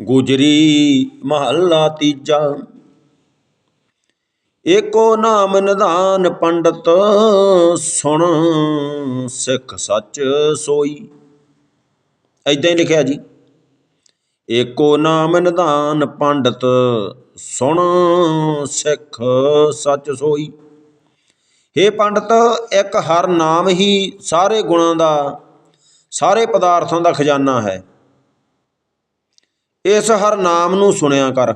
ਗੁਜਰੀ ਮਹੱਲਾ ਤੀਜਾ। ਏਕੋ ਨਾਮ ਨਿਧਾਨ ਪੰਡਤ ਸੁਣ ਸਿੱਖ ਸੱਚ ਸੋਈ। ਐਦਾਂ ਹੀ ਲਿਖਿਆ ਜੀ। ਏਕੋ ਨਾਮ ਨਿਧਾਨ ਪੰਡਤ ਸੁਣ ਸਿੱਖ ਸੱਚ ਸੋਈ। हे ਪੰਡਤ, ਇੱਕ ਹਰ ਨਾਮ ਹੀ ਸਾਰੇ ਗੁਣਾਂ ਦਾ, ਸਾਰੇ ਪਦਾਰਥਾਂ ਦਾ ਖਜ਼ਾਨਾ ਹੈ। ਇਸ ਹਰ ਨਾਮ ਨੂੰ ਸੁਣਿਆ ਕਰ।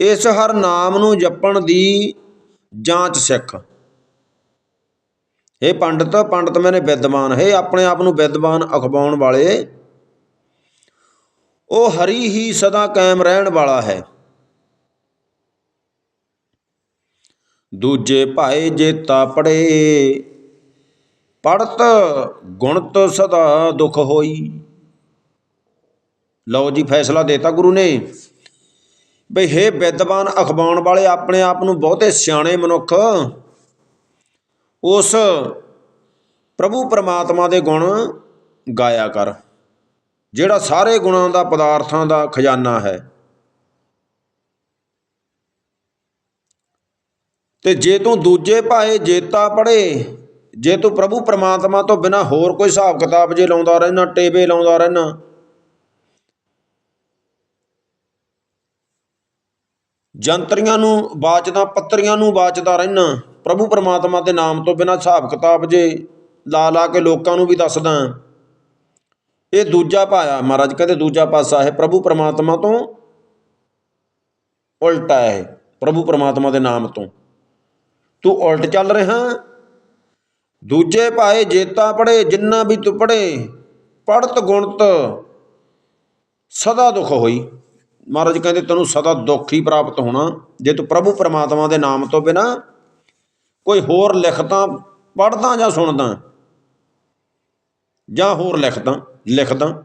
ਇਸ ਹਰ ਨਾਮ ਨੂੰ ਜਪਣ ਦੀ ਜਾਂਚ ਸਿੱਖ। ਇਹ ਪੰਡਤ ਪੰਡਤ ਮੈਨੇ ਵਿਦਵਾਨ, ਹੈ ਆਪਣੇ ਆਪ ਨੂੰ ਵਿਦਵਾਨ ਅਖਵਾਉਣ ਵਾਲੇ, ਉਹ ਹਰੀ ਹੀ ਸਦਾ ਕਾਇਮ ਰਹਿਣ ਵਾਲਾ ਹੈ। ਦੂਜੇ ਭਾਏ ਜੇਤਾ ਪੜੇ, ਪੜਤ ਗੁਣਤ ਸਦਾ ਦੁਖ ਹੋਈ। ਲਓ ਜੀ, ਫੈਸਲਾ ਦੇਤਾ ਗੁਰੂ ਨੇ। ਬਈ, ਹੇ ਵਿਦਵਾਨ ਅਖਬਾਉਣ ਵਾਲੇ, ਆਪਣੇ ਆਪ ਨੂੰ ਬਹੁਤੇ ਸਿਆਣੇ ਮਨੁੱਖ। ਉਸ ਪ੍ਰਭੂ ਪਰਮਾਤਮਾ ਦੇ ਗੁਣ ਗਾਇਆ ਕਰ, ਜਿਹੜਾ ਸਾਰੇ ਗੁਣਾਂ ਦਾ, ਪਦਾਰਥਾਂ ਦਾ ਖਜ਼ਾਨਾ ਹੈ। ਤੇ ਜੇ ਤੂੰ ਦੂਜੇ ਭਾਏ ਜੇਤਾ ਪੜੇ ਜੇ ਤੂੰ ਪ੍ਰਭੂ ਪਰਮਾਤਮਾ ਤੋਂ ਬਿਨਾ ਹੋਰ ਕੋਈ ਹਿਸਾਬ ਕਿਤਾਬ ਜੇ ਲਾਉਂਦਾ ਰਹਿਣਾ, ਟੇਬੇ ਲਾਉਂਦਾ ਰਹਿਣਾ ਜੰਤਰੀਆਂ ਨੂੰ ਵਾਚਦਾ ਪੱਤਰੀਆਂ ਨੂੰ ਵਾਚਦਾ ਰਹਿਣਾ। ਪ੍ਰਭੂ ਪਰਮਾਤਮਾ ਦੇ ਨਾਮ ਤੋਂ ਬਿਨਾਂ ਹਿਸਾਬ ਕਿਤਾਬ ਜੇ ਲਾ ਲਾ ਕੇ ਲੋਕਾਂ ਨੂੰ ਵੀ ਦੱਸਦਾ। ਇਹ ਦੂਜਾ ਪਾਇਆ ਮਹਾਰਾਜ ਕਹਿੰਦੇ ਦੂਜਾ ਪਾਸਾ ਹੈ, ਪ੍ਰਭੂ ਪਰਮਾਤਮਾ ਤੋਂ ਉਲਟਾ ਹੈ, ਪ੍ਰਭੂ ਪਰਮਾਤਮਾ ਦੇ ਨਾਮ ਤੋਂ। ਤੂੰ ਉਲਟ ਚੱਲ ਰਿਹਾ, ਦੂਜੇ ਭਾਏ ਜੇਤਾ ਪੜੇ, ਜਿੰਨਾ ਵੀ ਤੂੰ ਪੜੇ, ਪੜਤ ਗੁਣਤ ਸਦਾ ਦੁੱਖ ਹੋਈ। ਮਹਾਰਾਜ ਕਹਿੰਦੇ, ਤੈਨੂੰ ਸਦਾ ਦੁੱਖ ਹੀ ਪ੍ਰਾਪਤ ਹੋਣਾ। ਜੇ ਤੂੰ ਪ੍ਰਭੂ ਪਰਮਾਤਮਾ ਦੇ ਨਾਮ ਤੋਂ ਬਿਨਾ ਕੋਈ ਹੋਰ ਲਿਖਤਾਂ ਪੜਦਾ ਜਾਂ ਸੁਣਦਾ, ਜਾਂ ਹੋਰ ਲਿਖਤਾਂ, ਲਿਖਦਾ,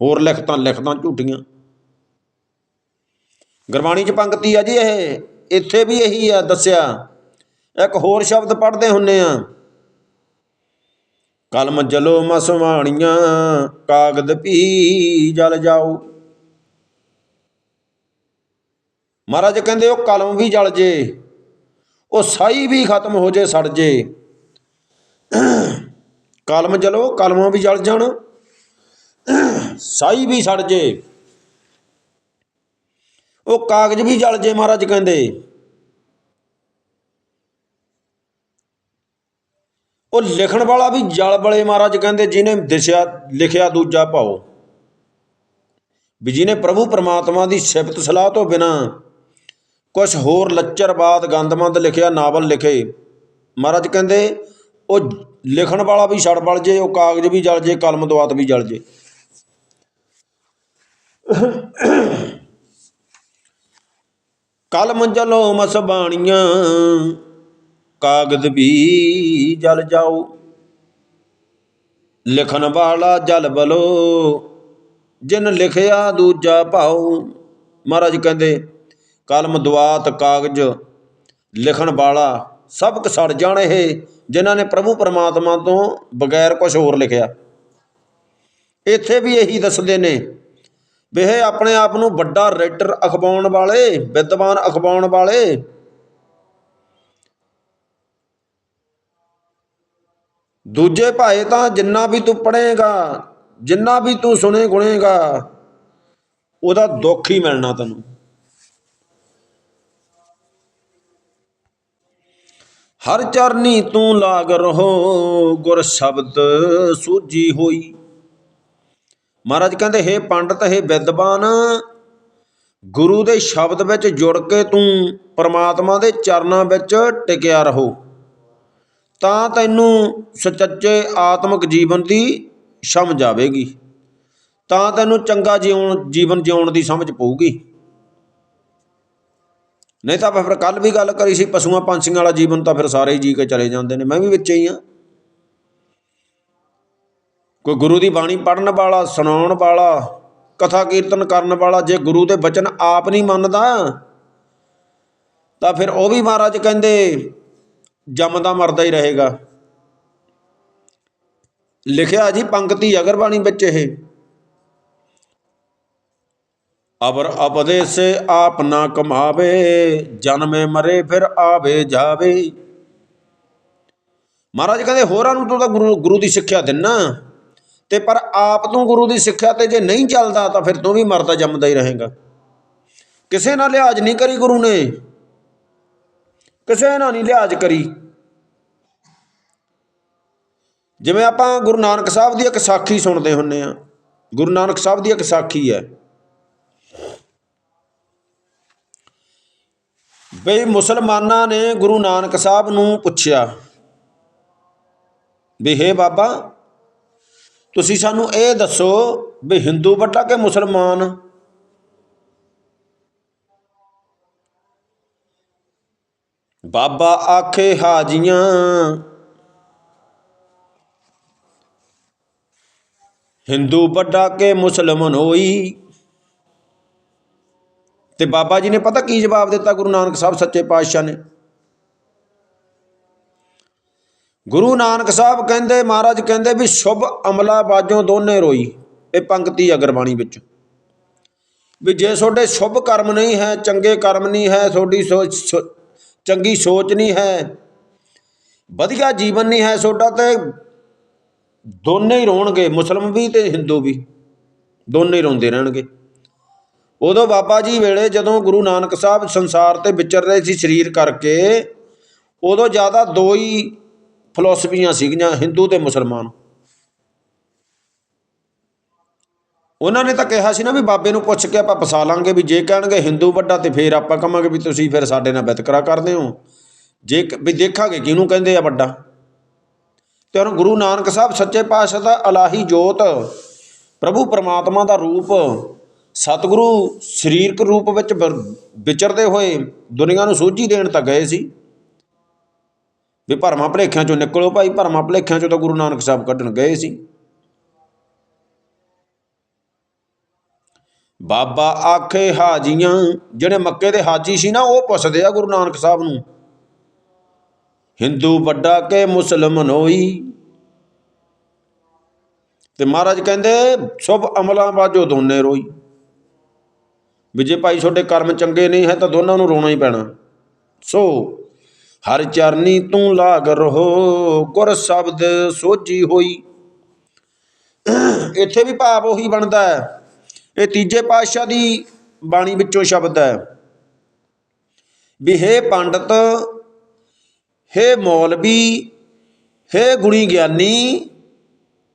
ਹੋਰ ਲਿਖਤਾਂ ਲਿਖਤਾਂ ਝੂਠੀਆਂ। ਗੁਰਬਾਣੀ ਚ ਪੰਕਤੀ ਆ ਜੀ ਇਹ। ਇੱਥੇ ਵੀ ਇਹੀ ਆ ਦੱਸਿਆ। ਇੱਕ ਹੋਰ ਸ਼ਬਦ ਪੜ੍ਹਦੇ ਹੁੰਨੇ ਆ। ਕਲਮ ਜਲੋ ਮਸਵਾਣੀਆਂ, ਕਾਗਦ ਪੀ ਜਲ ਜਾਓ ਮਹਾਰਾਜ ਕਹਿੰਦੇ, ਉਹ ਕਲਮ ਵੀ ਜਲ ਜੇ, ਉਹ ਸਾਈ ਵੀ ਖਤਮ ਹੋ ਜੇ, ਸੜ ਜੇ। ਕਲਮ ਜਲੋ, ਕਲਮਾਂ ਵੀ ਜਲ ਜਾਣ, ਸਾਈ ਵੀ ਸੜ ਜੇ। ਉਹ ਕਾਗਜ਼ ਵੀ ਜਲ ਜੇ, ਮਹਾਰਾਜ ਕਹਿੰਦੇ। ਉਹ ਲਿਖਣ ਵਾਲਾ ਵੀ ਜਲ ਬਲੇ, ਮਹਾਰਾਜ ਕਹਿੰਦੇ, ਜਿਹਨੇ ਦਿਸਿਆ, ਲਿਖਿਆ ਦੂਜਾ ਭਾਉ। ਵੀ ਜਿਹਨੇ ਪ੍ਰਭੂ ਪਰਮਾਤਮਾ ਦੀ ਸਿਫਤ ਸਲਾਹ ਤੋਂ ਬਿਨਾ ਕੁਝ ਹੋਰ ਲੱਚਰਬਾਦ ਗੰਦਮੰਦ ਲਿਖਿਆ, ਨਾਵਲ ਲਿਖੇ। ਮਹਾਰਾਜ ਕਹਿੰਦੇ, ਉਹ ਲਿਖਣ ਵਾਲਾ ਵੀ ਛੜ ਬਲ ਜੇ, ਉਹ ਕਾਗਜ਼ ਵੀ ਜਲ ਜੇ, ਕਲਮ ਦਵਾਤ ਵੀ ਜਲ ਜੇ। ਕਲਮ ਜਲੋ ਮਸ ਬਾਣੀਆਂ, ਕਾਗਜ਼ ਵੀ ਜਲ ਜਾਓ। ਲਿਖਣ ਵਾਲਾ ਜਲ ਬਲੋ, ਜਿਨ ਲਿਖਿਆ ਦੂਜਾ ਭਾਉ। ਮਹਾਰਾਜ ਕਹਿੰਦੇ ਕਲਮ ਦੁਆਤ ਕਾਗਜ਼ ਲਿਖਣ ਵਾਲਾ ਸਭ ਕੁ ਸੜ ਜਾਣ ਇਹ, ਜਿਨ੍ਹਾਂ ਨੇ ਪ੍ਰਭੂ ਪਰਮਾਤਮਾ ਤੋਂ ਬਗੈਰ ਕੁਝ ਹੋਰ ਲਿਖਿਆ। ਇੱਥੇ ਵੀ ਇਹੀ ਦੱਸਦੇ ਨੇ ਵੀ ਇਹ ਆਪਣੇ ਆਪ ਨੂੰ ਵੱਡਾ ਰਾਈਟਰ ਅਖਵਾਉਣ ਵਾਲੇ, ਵਿਦਵਾਨ ਅਖਵਾਉਣ ਵਾਲੇ। ਦੂਜੇ ਭਾਏ ਤਾਂ ਜਿੰਨਾ ਵੀ ਤੂੰ ਪੜ੍ਹੇਗਾ, ਜਿੰਨਾ ਵੀ ਤੂੰ ਸੁਣੇ ਗੁਣੇਗਾ ਉਹਦਾ ਦੁੱਖ ਹੀ ਮਿਲਣਾ ਤੈਨੂੰ। ਹਰ ਚਰਨੀ ਤੂੰ ਲਾਗ ਰਹੋ, ਗੁਰ ਸ਼ਬਦ ਸੂਜੀ ਹੋਈ। ਮਹਾਰਾਜ ਕਹਿੰਦੇ, ਹੇ ਪੰਡਤ, ਹੇ ਵਿਦਵਾਨ, ਗੁਰੂ ਦੇ ਸ਼ਬਦ ਵਿੱਚ ਜੁੜ ਕੇ ਤੂੰ ਪਰਮਾਤਮਾ ਦੇ ਚਰਨਾਂ ਵਿੱਚ ਟਿਕਿਆ ਰਹੋ। ਤਾਂ ਤੈਨੂੰ ਸੱਚੇ ਆਤਮਿਕ ਜੀਵਨ ਦੀ ਸਮਝ ਆਵੇਗੀ। ਤਾਂ ਤੈਨੂੰ ਚੰਗਾ ਜਿਉਣ ਜੀਵਨ ਜਿਉਣ ਦੀ ਸਮਝ ਪਊਗੀ। ਨਹੀਂ ਤਾਂ ਆਪਾਂ ਫਿਰ ਕੱਲ ਵੀ ਗੱਲ ਕਰੀ ਸੀ, ਪਸ਼ੂਆਂ ਪੰਛੀਆਂ ਵਾਲਾ ਜੀਵਨ ਤਾਂ ਫਿਰ ਸਾਰੇ ਹੀ ਜੀ ਕੇ ਚਲੇ ਜਾਂਦੇ ਨੇ, ਮੈਂ ਵੀ ਵਿੱਚ ਹੀ ਆ ਕੋਈ ਗੁਰੂ ਦੀ ਬਾਣੀ ਪੜਨ ਵਾਲਾ, ਸੁਣਾਉਣ ਵਾਲਾ, ਕਥਾ ਕੀਰਤਨ ਕਰਨ ਵਾਲਾ, ਜੇ ਗੁਰੂ ਦੇ ਬਚਨ ਆਪ ਨਹੀਂ ਮੰਨਦਾ, ਤਾਂ ਫਿਰ ਉਹ ਵੀ ਮਹਾਰਾਜ ਕਹਿੰਦੇ, ਜੰਮਦਾ ਮਰਦਾ ਹੀ ਰਹੇਗਾ। ਲਿਖਿਆ ਜੀ, ਪੰਕਤੀ ਅਗਰਬਾਣੀ ਵਿੱਚ ਇਹ। ਅਬਰ ਉਪਦੇਸੇ ਆਪ ਨਾ ਕਮਾਵੇ, ਜਨਮੇ ਮਰੇ ਫਿਰ ਆਵੇ ਜਾਵੇ। ਮਹਾਰਾਜ ਕਹਿੰਦੇ, ਹੋਰਾਂ ਨੂੰ ਤੂੰ ਤਾਂ ਗੁਰੂ ਗੁਰੂ ਦੀ ਸਿੱਖਿਆ ਦਿੰਨਾ। ਤੇ ਪਰ ਆਪ ਤੂੰ ਗੁਰੂ ਦੀ ਸਿੱਖਿਆ ਤੇ ਜੇ ਨਹੀਂ ਚੱਲਦਾ, ਤਾਂ ਫਿਰ ਤੂੰ ਵੀ ਮਰਦਾ ਜੰਮਦਾ ਹੀ ਰਹੇਗਾ। ਕਿਸੇ ਨਾਲ ਲਿਹਾਜ਼ ਨਹੀਂ ਕਰੀ ਗੁਰੂ ਨੇ। ਕਿਸੇ ਨਾਲ ਨਹੀਂ ਲਿਹਾਜ਼ ਕਰੀ। ਜਿਵੇਂ ਆਪਾਂ ਗੁਰੂ ਨਾਨਕ ਸਾਹਿਬ ਦੀ ਇੱਕ ਸਾਖੀ ਸੁਣਦੇ ਹੁੰਨੇ ਆ। ਗੁਰੂ ਨਾਨਕ ਸਾਹਿਬ ਦੀ ਇੱਕ ਸਾਖੀ ਹੈ। ਬਈ ਮੁਸਲਮਾਨਾਂ ਨੇ ਗੁਰੂ ਨਾਨਕ ਸਾਹਿਬ ਨੂੰ ਪੁੱਛਿਆ ਵੀ ਹੇ ਬਾਬਾ, ਤੁਸੀਂ ਸਾਨੂੰ ਇਹ ਦੱਸੋ ਵੀ ਹਿੰਦੂ ਵੱਡਾ ਕਿ ਮੁਸਲਮਾਨ? ਬਾਬਾ ਆਖੇ ਹਾਜੀਆਂ ਹਿੰਦੂ ਵੱਡਾ ਕਿ ਮੁਸਲਮਾਨ ਹੋਈ? ਤੇ ਬਾਬਾ ਜੀ ਨੇ ਪਤਾ ਕੀ ਜਵਾਬ ਦਿੱਤਾ? ਗੁਰੂ ਨਾਨਕ ਸਾਹਿਬ ਸੱਚੇ ਪਾਤਸ਼ਾਹ ਨੇ। ਗੁਰੂ ਨਾਨਕ ਸਾਹਿਬ ਕਹਿੰਦੇ, ਮਹਾਰਾਜ ਕਹਿੰਦੇ ਵੀ ਸ਼ੁਭ ਅਮਲਾ ਬਾਜੋਂ ਦੋਨੇ ਰੋਈ, ਇਹ ਪੰਕਤੀ ਅਗਰਬਾਣੀ ਗੁਰਬਾਣੀ ਵਿੱਚ। ਵੀ ਜੇ ਤੁਹਾਡੇ ਸ਼ੁਭ ਕਰਮ ਨਹੀਂ ਹੈ, ਚੰਗੇ ਕਰਮ ਨਹੀਂ ਹੈ, ਤੁਹਾਡੀ ਸੋਚ, ਸੋ- ਚੰਗੀ ਸੋਚ ਨਹੀਂ ਹੈ, ਵਧੀਆ ਜੀਵਨ ਨਹੀਂ ਹੈ ਤੁਹਾਡਾ, ਤੇ ਦੋਨੇ ਹੀ ਰੋਣਗੇ, ਮੁਸਲਮ ਵੀ ਤੇ ਹਿੰਦੂ ਵੀ। ਦੋਨੇ ਹੀ ਰੋਂਦੇ ਰਹਿਣਗੇ। ਉਦੋਂ ਬਾਬਾ ਜੀ ਵੇਲੇ ਜਦੋਂ ਗੁਰੂ ਨਾਨਕ ਸਾਹਿਬ ਸੰਸਾਰ ਤੇ ਵਿਚਰ ਰਹੇ ਸੀ ਸਰੀਰ ਕਰਕੇ, ਉਦੋਂ ਜ਼ਿਆਦਾ ਦੋ ਹੀ ਫਿਲਾਸਫੀਆਂ ਸੀਗੀਆਂ, ਹਿੰਦੂ ਤੇ ਮੁਸਲਮਾਨ। ਉਹਨਾਂ ਨੇ ਤਾਂ ਕਿਹਾ ਸੀ ਨਾ ਵੀ ਬਾਬੇ ਨੂੰ ਪੁੱਛ ਕੇ ਆਪਾਂ ਫਸਾ ਲਾਂਗੇ ਵੀ ਜੇ ਕਹਿਣਗੇ ਹਿੰਦੂ ਵੱਡਾ ਤੇ ਫੇਰ ਆਪਾਂ ਕਹਾਂਗੇ ਵੀ ਤੁਸੀਂ ਫਿਰ ਸਾਡੇ ਨਾਲ ਵਿਤਕਰਾ ਕਰਦੇ ਹੋ। ਜੇ ਵੀ ਦੇਖਾਂਗੇ ਕਿਹਨੂੰ ਕਹਿੰਦੇ ਆ ਵੱਡਾ। ਤੇ ਹੁਣ ਗੁਰੂ ਨਾਨਕ ਸਾਹਿਬ ਸੱਚੇ ਪਾਤਸ਼ਾਹ ਦਾ ਅਲਾਹੀ ਜੋਤ, ਪ੍ਰਭੂ ਪਰਮਾਤਮਾ ਦਾ ਰੂਪ ਸਤਿਗੁਰੂ ਸਰੀਰਕ ਰੂਪ ਵਿੱਚ ਵਿਚਰਦੇ ਹੋਏ ਦੁਨੀਆ ਨੂੰ ਸੋਝੀ ਦੇਣ ਤਾਂ ਗਏ ਸੀ। ਵੀ ਭਰਮਾਂ ਭਲੇਖਿਆਂ ਚੋਂ ਨਿਕਲੋ ਭਾਈ, ਭਰਮਾਂ ਭਲੇਖਿਆਂ ਚੋਂ ਤਾਂ ਗੁਰੂ ਨਾਨਕ ਸਾਹਿਬ ਕੱਢਣ ਗਏ ਸੀ। ਬਾਬਾ ਆਖੇ ਹਾਜੀਆਂ, ਜਿਹੜੇ ਮੱਕੇ ਦੇ ਹਾਜੀ ਸੀ ਨਾ, ਉਹ ਪੁੱਛਦੇ ਆ ਗੁਰੂ ਨਾਨਕ ਸਾਹਿਬ ਨੂੰ, ਹਿੰਦੂ ਵੱਡਾ ਕਿ ਮੁਸਲਮਾਨ ਹੋਈ ਤੇ ਮਹਾਰਾਜ ਕਹਿੰਦੇ, ਸ਼ੁਭ ਅਮਲਾਂ ਬਾਝੋ ਦੋਨੇ ਰੋਈ। ਵੀ ਜੇ ਭਾਈ ਤੁਹਾਡੇ ਕਰਮ ਚੰਗੇ ਨਹੀਂ ਹੈ ਤਾਂ ਦੋਨਾਂ ਨੂੰ ਰੋਣਾ ਹੀ ਪੈਣਾ। ਸੋ, ਹਰ ਚਰਨੀ ਤੂੰ ਲਾਗ ਰਹੋ, ਗੁਰ ਸ਼ਬਦ ਸੋਝੀ ਹੋਈ। ਇੱਥੇ ਵੀ ਭਾਵ ਉਹੀ ਬਣਦਾ ਹੈ। ਇਹ ਤੀਜੇ ਪਾਤਸ਼ਾਹ ਦੀ ਬਾਣੀ ਵਿੱਚੋਂ ਸ਼ਬਦ ਹੈ। ਵੀ ਹੇ ਪੰਡਤ, ਹੇ ਮੌਲਵੀ, ਹੇ ਗੁਣੀ ਗਿਆਨੀ,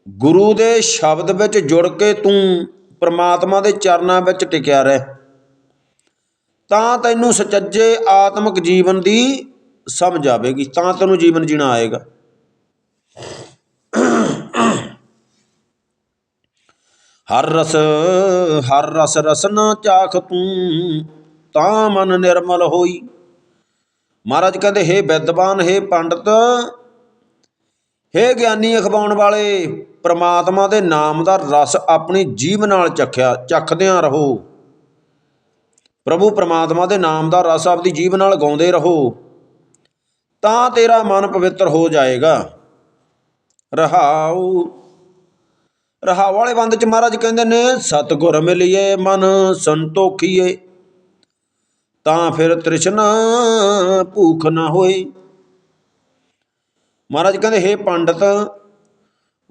ਗੁਰੂ ਦੇ ਸ਼ਬਦ ਵਿੱਚ ਜੁੜ ਕੇ ਤੂੰ ਪ੍ਰਮਾਤਮਾ ਦੇ ਚਰਨਾਂ ਵਿੱਚ ਟਿਕਿਆ ਰਹਿ। ਤਾਂ ਤੈਨੂੰ ਸੱਚੇ ਆਤਮਿਕ ਜੀਵਨ ਦੀ ਸਮਝ ਆਵੇਗੀ, ਤਾਂ ਤੈਨੂੰ ਜੀਵਨ ਜੀਣਾ ਆਏਗਾ। ਹਰ ਰਸ ਹਰ ਰਸ ਰਸਨਾ ਚਾਖ ਤੂੰ, ਤਾਂ ਮਨ ਨਿਰਮਲ ਹੋਈ। ਮਹਾਰਾਜ ਕਹਿੰਦੇ, ਹੇ ਵਿਦਵਾਨ, ਹੇ ਪੰਡਤ, ਹੇ ਗਿਆਨੀ ਅਖਵਾਉਣ ਵਾਲੇ, ਪ੍ਰਮਾਤਮਾ ਦੇ ਨਾਮ ਦਾ ਰਸ ਆਪਣੀ ਜੀਵ ਨਾਲ ਚੱਖਿਆ, ਚਖਦਿਆਂ ਰਹੋ। ਪ੍ਰਭੂ ਪ੍ਰਮਾਤਮਾ ਦੇ ਨਾਮ ਦਾ ਰਸ ਆਪਦੀ ਜੀਭ ਨਾਲ ਗਾਉਂਦੇ ਰਹੋ। ਤਾਂ ਤੇਰਾ ਮਨ ਪਵਿੱਤਰ ਹੋ ਜਾਏਗਾ। ਰਹਾਉ। ਰਹਾਉ ਵਾਲੇ ਬੰਦ ਚ ਮਹਾਰਾਜ ਕਹਿੰਦੇ ਨੇ, ਸਤਿਗੁਰ ਮਿਲਿਏ ਮਨ ਸੰਤੋਖੀਏ। ਤਾਂ ਫਿਰ ਤ੍ਰਿਸ਼ਨਾ ਭੂਖ ਨਾ ਹੋਏ। ਮਹਾਰਾਜ ਕਹਿੰਦੇ, ਹੇ ਪੰਡਤ,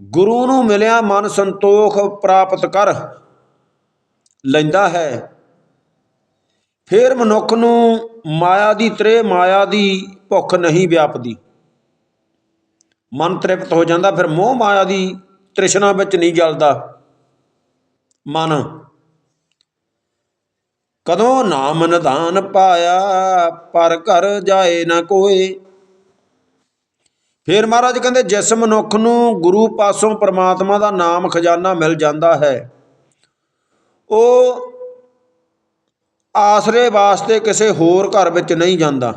ਗੁਰੂ ਨੂੰ ਮਿਲਿਆ ਮਨ ਸੰਤੋਖ ਪ੍ਰਾਪਤ ਕਰ। ਲੈਂਦਾ ਹੈ। ਫਿਰ ਮਨੁੱਖ ਨੂੰ ਮਾਇਆ ਦੀ ਤ੍ਰੇ ਮਾਇਆ ਦੀ ਭੁੱਖ ਨਹੀਂ ਵਿਆਪਦੀ। ਮਨ ਤ੍ਰਿਪਤ ਹੋ ਜਾਂਦਾ, ਫਿਰ ਮੋਹ ਮਾਇਆ ਦੀ ਤ੍ਰਿਸ਼ਨਾ ਵਿੱਚ ਨਹੀਂ ਜਲਦਾ। ਮਨ ਕਦੋਂ ਨਾਮ ਨਿਧਾਨ ਪਾਇਆ, ਪਰ ਘਰ ਜਾਏ ਨਾ ਕੋਏ। ਫਿਰ ਮਹਾਰਾਜ ਕਹਿੰਦੇ, ਜਿਸ ਮਨੁੱਖ ਨੂੰ ਗੁਰੂ ਪਾਸੋਂ ਪ੍ਰਮਾਤਮਾ ਦਾ ਨਾਮ ਖਜ਼ਾਨਾ ਮਿਲ ਜਾਂਦਾ ਹੈ, ਉਹ ਆਸਰੇ ਵਾਸਤੇ ਕਿਸੇ ਹੋਰ ਘਰ ਵਿੱਚ ਨਹੀਂ ਜਾਂਦਾ।